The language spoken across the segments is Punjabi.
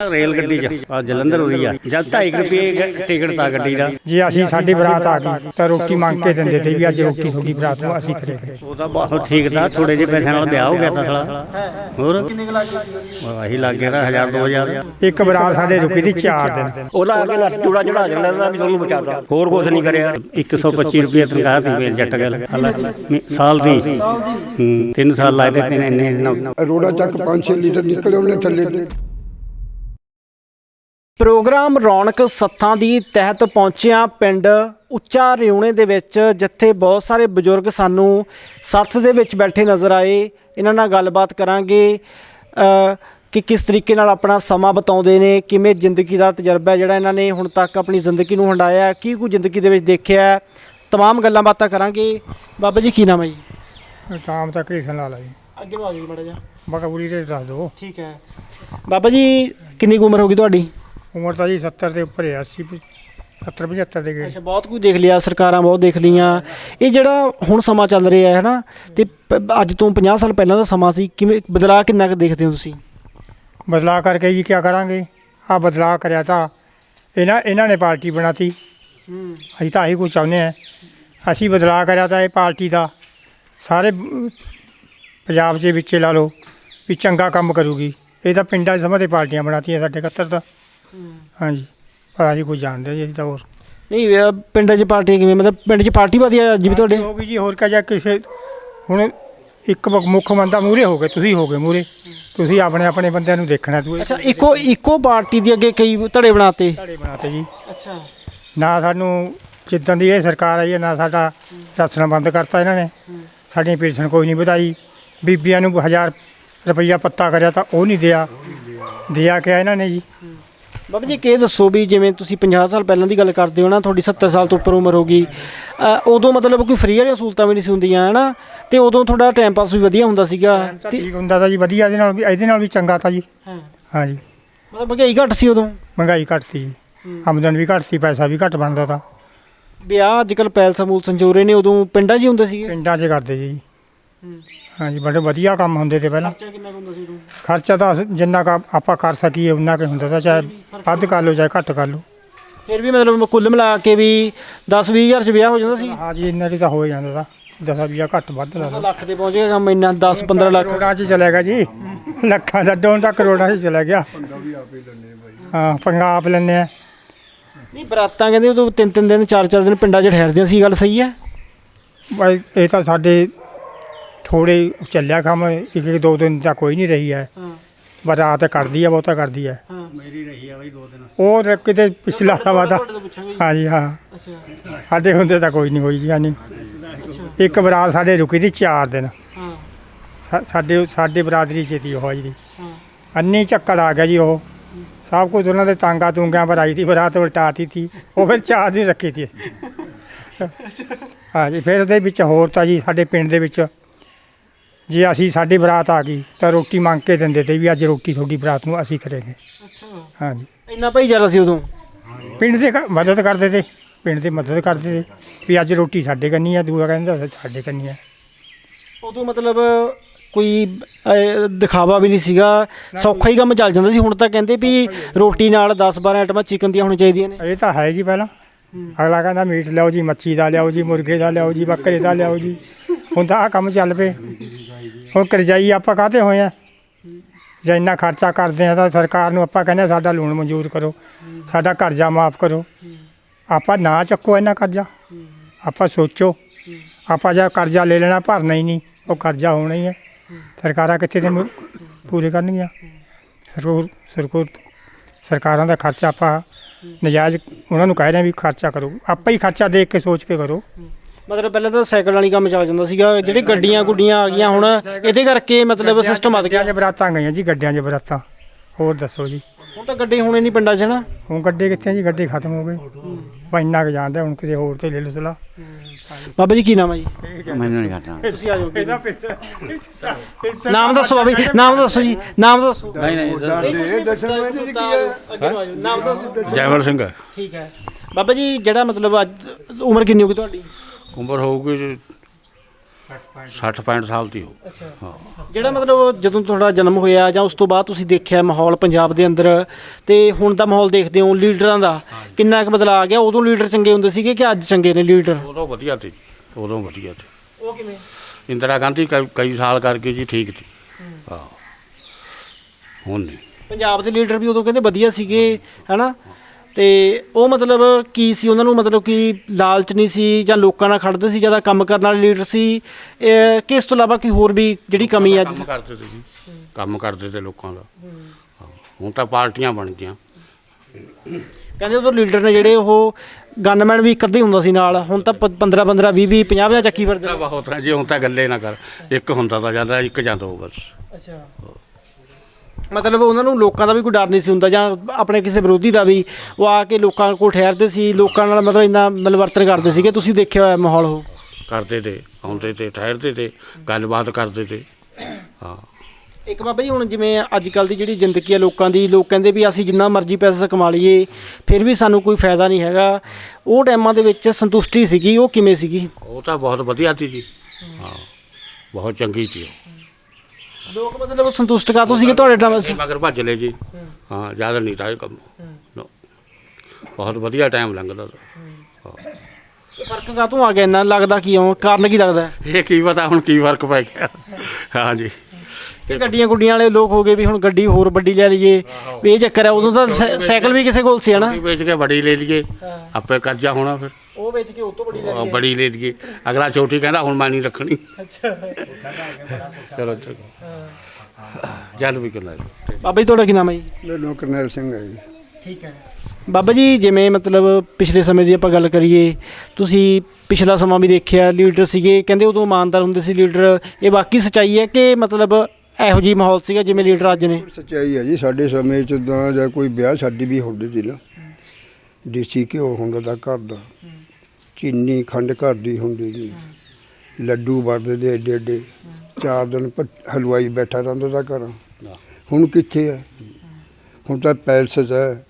ਰੇਲ ਗੱਡੀ 'ਚ। ਆ ਜਲੰਧਰ ਉਰੀ ਆ। ਜਦ 2.5 ਰੁਪਏ ਟਿਕਟ ਤਾਂ ਗੱਡੀ ਦਾ। ਜੇ ਅਸੀਂ ਸਾਡੀ ਬਰਾਤ ਆ ਗਈ। ਤਾਂ ਰੋਟੀ ਮੰਗ ਕੇ ਦਿੰਦੇ ਤੇ ਵੀ ਅੱਜ ਰੋਟੀ ਤੁਹਾਡੀ ਬਰਾਤ ਨੂੰ ਅਸੀਂ ਕਰੇਗੇ ਉਹ ਤਾਂ ਬਹੁਤ ਠੀਕ ਤਾਂ ਥੋੜੇ ਜਿਹੇ ਪੈਸਿਆਂ ਨਾਲ ਵਿਆਹ ਹੋ ਗਿਆ ਤਾਂ ਸਾਲਾ। ਹੋਰ? ਕਿੰਨੇ ਲੱਗ ਗਏ? ਆਹੀ ਲੱਗ ਗਿਆ ਤਾਂ 1000 2000 ਇੱਕ ਬਰਾਤ ਸਾਡੇ ਰੁਕੀ ਦੀ 4 ਦਿਨ। ਉਹਦਾ ਆ ਕੇ ਲੱਤ ਚੂੜਾ ਚੜਾ ਜਾਂਦਾ ਉਹਦਾ ਵੀ ਤੁਹਾਨੂੰ ਬਚਾਦਾ ਹੋਰ ਕੁਝ ਨਹੀਂ ਕਰਿਆ। 125 ਰੁਪਏ ਤਨਖਾਹ ਦੀ ਵੇਲ ਜੱਟ ਗੱਲ ਹਾਲਾਂਕਿ ਸਾਲ ਦੀ। ਹੂੰ, ਤਿੰਨ ਸਾਲ ਲਾਏ ਤੇ ਇੰਨੇ ਇੰਨੇ ਰੋੜਾ ਚੱਕ 5-6 ਲੀਟਰ ਨਿਕਲੇ ਉਹਨੇ ਥੱਲੇ। ਤੇ ਪ੍ਰੋਗਰਾਮ ਰੌਣਕ ਸੱਥਾਂ ਦੀ ਤਹਿਤ ਪਹੁੰਚਿਆ ਪਿੰਡ ਉੱਚਾ ਰਿਉਣੇ ਦੇ ਵਿੱਚ ਜਿੱਥੇ ਬਹੁਤ ਸਾਰੇ ਬਜ਼ੁਰਗ ਸਾਨੂੰ ਸੱਥ ਦੇ ਵਿੱਚ ਬੈਠੇ ਨਜ਼ਰ ਆਏ। ਇਹਨਾਂ ਨਾਲ ਗੱਲਬਾਤ ਕਰਾਂਗੇ ਕਿ ਕਿਸ ਤਰੀਕੇ ਨਾਲ ਆਪਣਾ ਸਮਾਂ ਬਿਤਾਉਂਦੇ ਨੇ ਕਿਵੇਂ ਜ਼ਿੰਦਗੀ ਦਾ ਤਜਰਬਾ ਹੈ ਜਿਹੜਾ ਇਹਨਾਂ ਨੇ ਹੁਣ ਤੱਕ ਆਪਣੀ ਜ਼ਿੰਦਗੀ ਨੂੰ ਹੰਡਾਇਆ ਹੈ, ਕੀ ਕੁਝ ਜ਼ਿੰਦਗੀ ਦੇ ਵਿੱਚ ਦੇਖਿਆ ਹੈ। ਤਮਾਮ ਗੱਲਾਂ ਬਾਤਾਂ ਕਰਾਂਗੇ। ਬਾਬਾ ਜੀ ਕੀ ਨਾਮ ਹੈ ਜੀ? ਸ਼ਾਮ ਤੱਕ ਕ੍ਰਿਸ਼ਨ ਲਾ ਲਾ ਜੀ। ਅੱਗੇ ਨੂੰ ਆ ਜਾਓ ਮੜਾ ਜਾ ਬਕਬੂਰੀ ਦੇ ਦੱਸ ਦਿਓ। ਠੀਕ ਹੈ। ਬਾਬਾ ਜੀ ਕਿੰਨੀ ਕੁ ਉਮਰ ਹੋ ਗਈ ਤੁਹਾਡੀ? ਉਮਰ ਤਾਂ ਜੀ 70 ਦੇ ਉੱਪਰ ਹੈ 80 70 75 ਦੇ ਗਏ ਅੱਛਾ ਬਹੁਤ ਕੁਝ ਦੇਖ ਲਿਆ ਸਰਕਾਰਾਂ ਬਹੁਤ ਦੇਖ ਲੀਆਂ ਇਹ ਜਿਹੜਾ ਹੁਣ ਸਮਾਂ ਚੱਲ ਰਿਹਾ ਹੈ ਨਾ ਤੇ ਪ- ਅੱਜ ਤੋਂ 50 ਸਾਲ ਪਹਿਲਾਂ ਦਾ ਸਮਾਂ ਸੀ ਕਿਵੇਂ ਬਦਲਾਅ ਕਿੰਨਾ ਕੁ ਦੇਖਦੇ ਹੋ ਤੁਸੀਂ? ਬਦਲਾਅ ਕਰਕੇ ਜੀ ਕੀ ਕਰਾਂਗੇ? ਆ ਬਦਲਾਅ ਕਰਿਆ ਤਾਂ ਇਹਨਾਂ ਇਹਨਾਂ ਨੇ ਪਾਰਟੀ ਬਣਾਤੀ। ਅਸੀਂ ਤਾਂ ਆਹੀ ਕੁਝ ਚਾਹੁੰਦੇ ਆ ਅਸੀਂ ਬਦਲਾਅ ਕਰਿਆ ਤਾਂ ਇਹ ਪਾਰਟੀ ਦਾ। ਸਾਰੇ ਪੰਜਾਬ ਦੇ ਵਿੱਚ ਲਾ ਲਓ ਵੀ ਚੰਗਾ ਕੰਮ ਕਰੂਗੀ। ਇਹ ਤਾਂ ਪਿੰਡਾਂ 'ਚ ਸਮਾਂ ਤੇ ਪਾਰਟੀਆਂ ਬਣਾਤੀਆਂ ਸਾਡੇ 71 ਤਾਂ। ਹਾਂਜੀ। ਪਰ ਅਸੀਂ ਕੁਝ ਜਾਣਦੇ ਜੀ ਅਸੀਂ ਤਾਂ ਹੋਰ। ਨਹੀਂ ਇਹ ਪਿੰਡਾਂ 'ਚ ਪਾਰਟੀ ਕਿਵੇਂ? ਮਤਲਬ ਪਿੰਡ 'ਚ ਪਾਰਟੀ ਵਧੀਆ ਅੱਜ ਵੀ ਤੁਹਾਡੇ? ਹੋ ਗਈ ਜੀ ਹੋਰ ਕਾ ਜਾ ਕਿਸੇ ਹੁਣ ਇੱਕ ਮ- ਮੁੱਖ ਬੰਦਾ ਮੂਰੇ ਹੋ ਗਏ ਤੁਸੀਂ ਹੋ ਗਏ ਮੂਰੇ ਤੁਸੀਂ ਆਪਣੇ ਆਪਣੇ ਬੰਦਿਆਂ ਨੂੰ ਦੇਖਣਾ ਤੂੰ ਅੱਛਾ ਇੱਕੋ ਇੱਕੋ ਪਾਰਟੀ ਦੇ ਅੱਗੇ ਕਈ ਧੜੇ ਬਣਾਤੇ? ਧੜੇ ਬਣਾਤੇ ਜੀ। ਅੱਛਾ। ਨਾ ਸਾਨੂੰ ਜਿੱਦਾਂ ਦੀ ਇਹ ਸਰਕਾਰ ਆਈ ਹੈ ਨਾ ਸਾਡਾ ਰਾਸ਼ਨ ਬੰਦ ਕਰਤਾ ਇਹਨਾਂ ਨੇ। ਸਾਡੀ ਪੈਨਸ਼ਨ ਕੋਈ ਨਹੀਂ ਵਧਾਈ। ਬੀਬੀਆਂ ਨੂੰ 1000 ਰੁਪਈਆ ਪੱਤਾ ਕਰਿਆ ਤਾਂ ਉਹ ਨਹੀਂ ਦਿਆ। ਦਿਆ ਕਿਆ ਇਹਨਾਂ ਨੇ ਜੀ? ਬਾਬਾ ਜੀ ਕਿ ਦੱਸੋ ਵੀ ਜਿਵੇਂ ਤੁਸੀਂ 50 ਸਾਲ ਪਹਿਲਾਂ ਦੀ ਗੱਲ ਕਰਦੇ ਹੋ ਨਾ ਤੁਹਾਡੀ 70 ਸਾਲ ਤੋਂ ਉੱਪਰ ਉਮਰ ਹੋ ਗਈ ਅ, ਉਦੋਂ ਮਤਲਬ ਕੋਈ ਫ੍ਰੀ ਵਾਲੀਆਂ ਸਹੂਲਤਾਂ ਵੀ ਨਹੀਂ ਸੀ ਹੁੰਦੀਆਂ ਹਨਾ? ਤੇ ਉਦੋਂ ਤੁਹਾਡਾ ਟਾਈਮ ਪਾਸ ਵੀ ਵਧੀਆ ਹੁੰਦਾ ਸੀਗਾ। ਤਾਂ ਤੇ ਠੀਕ ਹੁੰਦਾ ਤਾਂ ਜੀ ਵਧੀਆ ਇਹਦੇ ਨਾਲ ਵੀ ਇਹਦੇ ਨਾਲ ਵੀ ਚੰਗਾ ਤਾਂ ਜੀ। ਹਾਂ। ਹਾਂਜੀ। ਮਤਲਬ ਮਹਿੰਗਾਈ ਘੱਟ ਸੀ ਉਦੋਂ? ਮਹਿੰਗਾਈ ਘਟਤੀ ਜੀ। ਆਮਦਨ ਵੀ ਘਟਤੀ ਪੈਸਾ ਵੀ ਘੱਟ ਬਣਦਾ ਤਾਂ। ਵਿਆਹ ਅੱਜ ਕੱਲ ਪੈਲਸ ਮੂਲ ਸੰਜੋਰੇ ਨੇ ਉਦੋਂ ਪਿੰਡਾਂ 'ਚ ਹੀ ਹੁੰਦੇ ਸੀਗੇ? ਪਿੰਡਾਂ 'ਚ ਕਰਦੇ ਜੀ। ਹਾਂਜੀ ਬੜੇ ਵਧੀਆ ਕੰਮ ਹੁੰਦੇ ਤੇ ਪਹਿਲਾਂ। ਖਰਚਾ ਕਿੰਨਾ ਕੁ ਹੁੰਦਾ ਸੀ ਉਦੋਂ? ਖਰਚਾ ਤਾਂ ਅਸ- ਜਿੰਨਾ ਕੁ ਆਪਾਂ ਕਰ ਸਕੀਏ ਉਨਾ ਕੁ ਹੁੰਦਾ ਤਾਂ ਚਾਹੇ ਵੱਧ ਕਰ ਲਓ ਚਾਹੇ ਘੱਟ ਕਰ ਲਓ। ਫਿਰ ਵੀ ਮਤਲਬ ਕੁੱਲ ਮਿਲਾ ਕੇ ਵੀ 10 20000 ਚ ਵਿਆਹ ਹੋ ਜਾਂਦਾ ਸੀ? ਹਾਂ ਜੀ ਇੰਨਾ ਦੀ ਤਾਂ ਹੋ ਹੀ ਜਾਂਦਾ ਤਾਂ। ਦਸਾਂ ਵੀਹ ਘੱਟ ਵੱਧ ਲਾ ਲਓ। ਲੱਖ ਤੇ ਪਹੁੰਚ ਗਿਆ ਕੰਮ ਇੰਨਾ 10 15 ਲੱਖ। ਕਰੋੜਾਂ 'ਚ ਚਲਾ ਗਿਆ ਜੀ। ਲੱਖਾਂ ਦਾ ਡੋਨ ਤਾਂ ਕਰੋੜਾਂ 'ਚ ਚਲਾ ਗਿਆ। ਹਾਂ ਪੰਗਾ ਆਪ ਲੈਂਦੇ ਆ। ਨਹੀਂ ਬਰਾਤਾਂ ਕਹਿੰਦੇ ਉਦੋਂ ਤਿੰਨ ਤਿੰਨ ਦਿਨ ਚਾਰ ਚਾਰ ਦਿਨ ਪਿੰਡਾਂ 'ਚ ਠਹਿਰਦੀਆਂ ਸੀ ਗੱਲ ਸਹੀ ਹੈ? ਬਈ ਇਹ ਤਾਂ ਸਾਡੇ ਥੋੜੇ ਚੱਲਿਆ ਕੰਮ ਇੱਕ ਇੱਕ ਦੋ ਦਿਨ ਤਾਂ ਕੋਈ ਨਹੀਂ ਰਹੀ ਹੈ। ਹਾਂ। ਬਰਾਤ ਕਰਦੀ ਹੈ ਬਹੁਤਾ ਕਰਦੀ ਹੈ ਹਾਂ। ਮੇਰੀ ਰਹੀ ਆ ਬਈ ਦੋ ਦਿਨ। ਉਹ ਤਾਂ ਕਿਤੇ ਪਿਛਲਾ ਸਮਾਂ ਤਾਂ ਤੁਹਾਡੇ ਤੋਂ ਪੁੱਛਾਂਗੇ ਜੀ। ਹਾਂ। ਅੱਛਾ। ਸਾਡੇ ਹੁੰਦੇ ਤਾਂ ਕੋਈ ਨਹੀਂ ਹੋਈ ਜੀ ਨਹੀਂ। ਅੱਛਾ। ਇੱਕ ਬਰਾਤ ਸਾਡੇ ਰੁਕੀ ਦੀ 4 ਦਿਨ। ਹਾਂ। ਸਾ- ਸਾਡੇ ਸਾਡੇ ਬਰਾਦਰੀ ਚ ਤੀ ਉਹ ਜੀ ਹਾਂ। ਅੰਨੀ ਚੱਕਰ ਆ ਗਿਆ ਜੀ ਉਹ। ਸਭ ਕੁਝ ਉਹਨਾਂ ਦੇ ਤਾਂਗਾ ਤੁੰਗਾ ਪਰ ਆਈ ਸੀ ਬਰਾਤ ਉਲਟਾਤੀ ਸੀ। ਉਹ ਫਿਰ ਚਾਰ ਦਿਨ ਰੱਖੀ ਸੀ। ਹਾਂ ਜੀ ਫਿਰ ਉਹਦੇ ਵਿੱਚ ਹੋਰ ਤਾਂ ਜੀ ਸਾਡੇ ਪਿੰਡ ਦੇ ਵਿੱਚ ਜੇ ਅਸੀਂ ਸਾਡੀ ਬਰਾਤ ਆ ਗਈ ਤਾਂ ਰੋਟੀ ਮੰਗ ਕੇ ਦਿੰਦੇ ਤੇ ਵੀ ਅੱਜ ਰੋਟੀ ਤੁਹਾਡੀ ਬਰਾਤ ਨੂੰ ਅਸੀਂ ਕਰੇਗੇ। ਅੱਛਾ। ਹਾਂ ਜੀ ਇੰਨਾ ਭਾਈਚਾਰਾ ਸੀ ਉਦੋਂ? ਪਿੰਡ ਦੇ ਕ- ਮਦਦ ਕਰਦੇ ਤੇ ਪਿੰਡ ਦੀ ਮਦਦ ਕਰਦੇ ਤੇ ਵੀ ਅੱਜ ਰੋਟੀ ਸਾਡੇ ਕੰਨੀ ਆ ਦੂਆ ਕਹਿੰਦਾ ਸਾਡੇ ਕੰਨੀ ਆ। ਉਦੋਂ ਮਤਲਬ ਕੋਈ ਅਹ, ਦਿਖਾਵਾ ਵੀ ਨਹੀਂ ਸੀਗਾ। ਸੌਖਾ ਹੀ ਕੰਮ ਚੱਲ ਜਾਂਦਾ ਸੀ। ਹੁਣ ਤਾਂ ਕਹਿੰਦੇ ਵੀ ਰੋਟੀ ਨਾਲ 10 12 ਆਈਟਮਾਂ ਚਿਕਨ ਦੀਆਂ ਹੋਣੀਆਂ ਚਾਹੀਦੀਆਂ ਨੇ। ਇਹ ਤਾਂ ਹੈ ਜੀ ਪਹਿਲਾਂ। ਅਗਲਾ ਕਹਿੰਦਾ ਮੀਟ ਲਿਆਓ ਜੀ ਮੱਛੀ ਦਾ ਲਿਆਓ ਜੀ ਮੁਰਗੇ ਦਾ ਲਿਆਓ ਜੀ ਬੱਕਰੇ ਦਾ ਲਿਆਓ ਜੀ। ਹੁਣ ਤਾਂ ਆਹ ਕੰਮ ਚੱਲ ਪਏ। ਹੁਣ ਕਰਜਾਈ ਆਪਾਂ ਕਾਹਤੇ ਹੋਏ ਆ? ਜੇ ਇੰਨਾ ਖਰਚਾ ਕਰਦੇ ਆ ਤਾਂ ਸਰਕਾਰ ਨੂੰ ਆਪਾਂ ਕਹਿੰਦੇ ਆ ਸਾਡਾ ਲੋਨ ਮਨਜ਼ੂਰ ਕਰੋ, ਸਾਡਾ ਕਰਜ਼ਾ ਮਾਫ ਕਰੋ। ਆਪਾਂ ਨਾ ਚੱਕੋ ਇੰਨਾ ਕਰਜ਼ਾ। ਆਪਾਂ ਸੋਚੋ, ਆਪਾਂ ਜੇ ਕਰਜ਼ਾ ਲੈ ਲੈਣਾ ਭਰਨਾ ਹੀ ਨਹੀਂ, ਉਹ ਕਰਜ਼ਾ ਹੋਣਾ ਹੀ ਹੈ ਸਰਕਾਰਾਂ ਕਿੱਥੇ ਤੇ ਮੁ- ਪੂਰੇ ਕਰਨਗੀਆਂ? ਸਰਕਾਰ ਸਰਕਾਰ, ਸਰਕਾਰਾਂ ਦਾ ਖਰਚਾ ਆਪਾਂ ਨਜਾਇਜ਼, ਉਹਨਾਂ ਨੂੰ ਕਹਿ ਰਹੇ ਹਾਂ ਵੀ ਖਰਚਾ ਕਰੋ। ਆਪਾਂ ਹੀ ਖਰਚਾ ਦੇਖ ਕੇ ਸੋਚ ਕੇ ਕਰੋ। ਮਤਲਬ ਪਹਿਲਾਂ ਤਾਂ ਸਾਈਕਲ ਵਾਲੀ ਕੰਮ ਚੱਲ ਜਾਂਦਾ ਸੀਗਾ ਜਿਹੜੀ ਗੱਡੀਆਂ ਗੁੱਡੀਆਂ ਆ ਗਈਆਂ ਹੁਣ ਇਹਦੇ ਕਰਕੇ ਮਤਲਬ ਸਿਸਟਮ ਵੱਧ ਗਿਆ। ਗੱਡੀਆਂ 'ਚ ਬਰਾਤਾਂ ਗਈਆਂ ਜੀ ਗੱਡੀਆਂ 'ਚ ਬਰਾਤਾਂ ਹੋਰ ਦੱਸੋ ਜੀ। ਹੁਣ ਤਾਂ ਗੱਡੀ ਹੋਣੇ ਨਹੀਂ ਪਿੰਡਾਂ 'ਚ ਨਾ। ਹੁਣ ਗੱਡੇ ਕਿੱਥੇ ਆ ਜੀ? ਗੱਡੇ ਖਤਮ ਹੋ ਗਏ ਬਾ ਇੰਨਾ ਕੁ ਜਾਣਦੇ ਹੁਣ ਕਿਸੇ ਹੋਰ ਤੇ ਲੈ ਲਓ ਸਲਾ ਬਾਬਾ ਜੀ ਕੀ ਨਾਮ ਹੈ ਜੀ? ਮੈਨੂੰ ਨਹੀਂ ਘਟਣਾ ਤੁਸੀਂ ਆ ਜਾਓ। ਨਾਮ ਦੱਸੋ ਬਾਬਾ ਜੀ ਨਾਮ ਦੱਸੋ ਜੀ ਨਾਮ ਦੱਸੋ। ਨਹੀਂ ਨਹੀਂ ਦੇ ਦਰਸ਼ਨ ਵਿੱਚ ਕੀ ਹੈ? ਅੱਗੇ ਨੂੰ ਆ ਜਾਓ। ਨਾਮ ਦੱਸੋ। ਜੈਮਲ ਸਿੰਘ। ਠੀਕ ਹੈ। ਬਾਬਾ ਜੀ ਜਿਹੜਾ ਮਤਲਬ ਅੱਜ ਉਮਰ ਕਿੰਨੀ ਹੋ ਗਈ ਤੁਹਾਡੀ? ਉਮਰ ਹੋਊਗੀ ਜੀ 60 65 ਸਾਲ ਦੀ ਹੋ ਅੱਛਾ। ਹਾਂ। ਜਿਹੜਾ ਮਤਲਬ ਜਦੋਂ ਤੁਹਾਡਾ ਜਨਮ ਹੋਇਆ ਜਾਂ ਉਸ ਤੋਂ ਬਾਅਦ ਤੁਸੀਂ ਦੇਖਿਆ ਮਾਹੌਲ ਪੰਜਾਬ ਦੇ ਅੰਦਰ ਤੇ ਹੁਣ ਦਾ ਮਾਹੌਲ ਦੇਖਦੇ ਹੋ ਲੀਡਰਾਂ ਦਾ ਕਿੰਨਾ ਕੁ ਬਦਲਾਅ ਆ ਗਿਆ? ਉਦੋਂ ਲੀਡਰ ਚੰਗੇ ਹੁੰਦੇ ਸੀਗੇ ਕਿ ਅੱਜ ਚੰਗੇ ਨੇ ਲੀਡਰ? ਉਦੋਂ ਵਧੀਆ ਤੇ ਉਦੋਂ ਵਧੀਆ ਤੇ ਉਹ ਕਿਵੇਂ? ਇੰਦਰਾ ਗਾਂਧੀ ਕਈ ਕਈ ਸਾਲ ਕਰਕੇ ਜੀ ਠੀਕ ਸੀ। ਹਾਂ। ਹੁਣ ਨਹੀਂ। ਪੰਜਾਬ ਦੇ ਲੀਡਰ ਵੀ ਉਦੋਂ ਕਹਿੰਦੇ ਵਧੀਆ ਸੀਗੇ ਹਨਾ? ਤੇ ਉਹ ਮਤਲਬ ਕੀ ਸੀ? ਉਹਨਾਂ ਨੂੰ ਮਤਲਬ ਕਿ ਲਾਲਚ ਨਹੀਂ ਸੀ ਜਾਂ ਲੋਕਾਂ ਨਾਲ ਖੜਦੇ ਸੀ ਜ਼ਿਆਦਾ ਕੰਮ ਕਰਨ ਵਾਲੇ ਲੀਡਰ ਸੀ? ਕਿ ਇਸ ਤੋਂ ਇਲਾਵਾ ਕੋਈ ਹੋਰ ਵੀ ਜਿਹੜੀ ਕਮੀ ਹੈ ਕੰਮ ਕਰਦੇ ਜੀ। ਕੰਮ ਕਰਦੇ ਤੇ ਲੋਕਾਂ ਦਾ। ਹੁਣ ਤਾਂ ਪਾਰਟੀਆਂ ਬਣ ਗਈਆਂ। ਕਹਿੰਦੇ ਉਦੋਂ ਲੀਡਰ ਨੇ ਜਿਹੜੇ ਉਹ ਗਨਮੈਨ ਵੀ ਇੱਕ ਅੱਧੇ ਹੁੰਦਾ ਸੀ ਨਾਲ ਹੁਣ ਤਾਂ 15 15 20 20 50 50 ਚੱਕੀ ਫਿਰਦੇ ਬਹੁਤ ਜੀ ਹੁਣ ਤਾਂ ਗੱਲੇ ਨਾ ਕਰ। ਇੱਕ ਹੁੰਦਾ ਤਾਂ ਜਾਂਦਾ ਇੱਕ ਜਾਂ ਦੋ ਬਸ। ਅੱਛਾ। ਮਤਲਬ ਉਹਨਾਂ ਨੂੰ ਲੋਕਾਂ ਦਾ ਵੀ ਕੋਈ ਡਰ ਨਹੀਂ ਸੀ ਹੁੰਦਾ ਜਾਂ ਆਪਣੇ ਕਿਸੇ ਵਿਰੋਧੀ ਦਾ ਵੀ ਉਹ ਆ ਕੇ ਲੋਕਾਂ ਕੋਲ ਠਹਿਰਦੇ ਸੀ ਲੋਕਾਂ ਨਾਲ ਮਤਲਬ ਇੰਨਾ ਮਿਲਵਰਤਨ ਕਰਦੇ ਸੀਗੇ। ਤੁਸੀਂ ਦੇਖਿਆ ਹੋਇਆ ਮਾਹੌਲ ਉਹ? ਕਰਦੇ ਤੇ ਆਉਂਦੇ ਤੇ ਠਹਿਰਦੇ ਤੇ ਗੱਲਬਾਤ ਕਰਦੇ ਤੇ। ਹਾਂ। ਇੱਕ ਬਾਬਾ ਜੀ ਹੁਣ ਜਿਵੇਂ ਅੱਜ ਕੱਲ ਦੀ ਜਿਹੜੀ ਜ਼ਿੰਦਗੀ ਹੈ ਲੋਕਾਂ ਦੀ ਲੋਕ ਕਹਿੰਦੇ ਵੀ ਅਸੀਂ ਜਿੰਨਾ ਮਰਜ਼ੀ ਪੈਸਾ ਕਮਾ ਲਈਏ ਫਿਰ ਵੀ ਸਾਨੂੰ ਕੋਈ ਫਾਇਦਾ ਨਹੀਂ ਹੈਗਾ। ਉਹ ਟਾਈਮਾਂ ਦੇ ਵਿੱਚ ਸੰਤੁਸ਼ਟੀ ਸੀਗੀ ਉਹ ਕਿਵੇਂ ਸੀਗੀ? ਉਹ ਤਾਂ ਬਹੁਤ ਵਧੀਆ ਸੀ ਜੀ। ਹਾਂ। ਬਹੁਤ ਚੰਗੀ ਸੀ ਉਹ। ਲੋਕ ਮਤਲਬ ਸੰਤੁਸ਼ਟ ਕਾਤੋਂ ਸੀਗੇ ਤੁਹਾਡੇ ਟਾਈਮ ਇਹ ਮਗਰ ਭੱਜ ਲਏ ਜੀ। ਹਾਂ ਜ਼ਿਆਦਾ ਨਹੀਂ ਤਾਂ ਇਹ ਕੰਮ. ਬਹੁਤ ਵਧੀਆ ਟਾਈਮ ਲੰਘਦਾ ਤਾ। ਹਾਂ। ਫ਼ਰਕ ਕਾਤੋਂ ਆ ਗਿਆ? ਇੰਨਾ ਲੱਗਦਾ ਕੀ ਆ? ਕਾਰਨ ਕੀ ਲੱਗਦਾ? ਇਹ ਕੀ ਪਤਾ ਹੁਣ ਕੀ ਫ਼ਰਕ ਪੈ ਗਿਆ? ਹਾਂ ਜੀ। ਕਿ ਗੱਡੀਆਂ ਗੁੱਡੀਆਂ ਵਾਲੇ ਲੋਕ ਹੋ ਗਏ ਵੀ ਹੁਣ ਗੱਡੀ ਹੋਰ ਵੱਡੀ ਲੈ ਲਈਏ। ਵੀ ਇਹ ਚੱਕਰ ਹੈ ਉਦੋਂ ਤਾਂ ਸਾਈ- ਸਾਈਕਲ ਵੀ ਕਿਸੇ ਕੋਲ ਸੀ ਹਨਾ ਵੇਚ ਕੇ ਬੜੀ ਲੈ ਲਈਏ। ਆਪੇ ਕਰਜ਼ਾ ਹੋਣਾ ਫਿਰ। ਉਹ ਵੇਚ ਕੇ ਉਹ ਤੋਂ ਵੱਡੀ ਉਹ ਬੜੀ ਲੈ ਲਈਏ। ਅਗਲਾ ਛੋਟੀ ਕਹਿੰਦਾ ਹੁਣ ਮੈਂ ਨਹੀਂ ਰੱਖਣੀ। ਅੱਛਾ। ਚਲੋ ਚਲੋ। ਜਲ ਵੀ ਕਰਨਾ ਬਾਬਾ ਜੀ ਤੁਹਾਡਾ ਕੀ ਨਾਮ ਹੈ ਜੀ? ਮੈਨੂੰ ਕਰਨੈਲ ਸਿੰਘ ਹੈ ਜੀ। ਠੀਕ ਹੈ। ਬਾਬਾ ਜੀ ਜਿਵੇਂ ਮਤਲਬ ਪਿਛਲੇ ਸਮੇਂ ਦੀ ਆਪਾਂ ਗੱਲ ਕਰੀਏ ਤੁਸੀਂ ਪਿਛਲਾ ਸਮਾਂ ਵੀ ਦੇਖਿਆ ਲੀਡਰ ਸੀਗੇ। ਕਹਿੰਦੇ ਉਦੋਂ ਇਮਾਨਦਾਰ ਹੁੰਦੇ ਸੀ ਲੀਡਰ। ਇਹ ਬਾਕੀ ਸਚਾਈ ਹੈ ਕਿ ਮਤਲਬ ਇਹੋ ਜਿਹੀ ਮਾਹੌਲ ਸੀਗਾ ਜਿਵੇਂ ਲੀਡਰ ਅੱਜ ਨੇ? ਸੱਚਾਈ ਹੈ ਜੀ। ਸਾਡੇ ਸਮੇਂ ਚ ਤਾਂ ਜਾਂ ਕੋਈ ਵਿਆਹ ਸ਼ਾਦੀ ਵੀ ਹੁੰਦੀ ਸੀ ਨਾ। ਦੇਸੀ ਘਿਓ ਹੁੰਦਾ ਦਾ ਘਰ ਦਾ। ਚੀਨੀ ਖੰਡ ਘਰ ਦੀ ਹੁੰਦੀ ਜੀ। ਲੱਡੂ ਵਰਦੇ ਦੇ ਏਡੇ ਏਡੇ। ਚਾਰ ਦਿਨ ਭ- ਹਲਵਾਈ ਬੈਠਾ ਰਹਿੰਦਾ ਦਾ ਘਰ। ਹੁਣ ਕਿੱਥੇ ਹੈ ਹੁਣ ਤਾਂ ਪੈਲਸ 'ਚ ਹੈ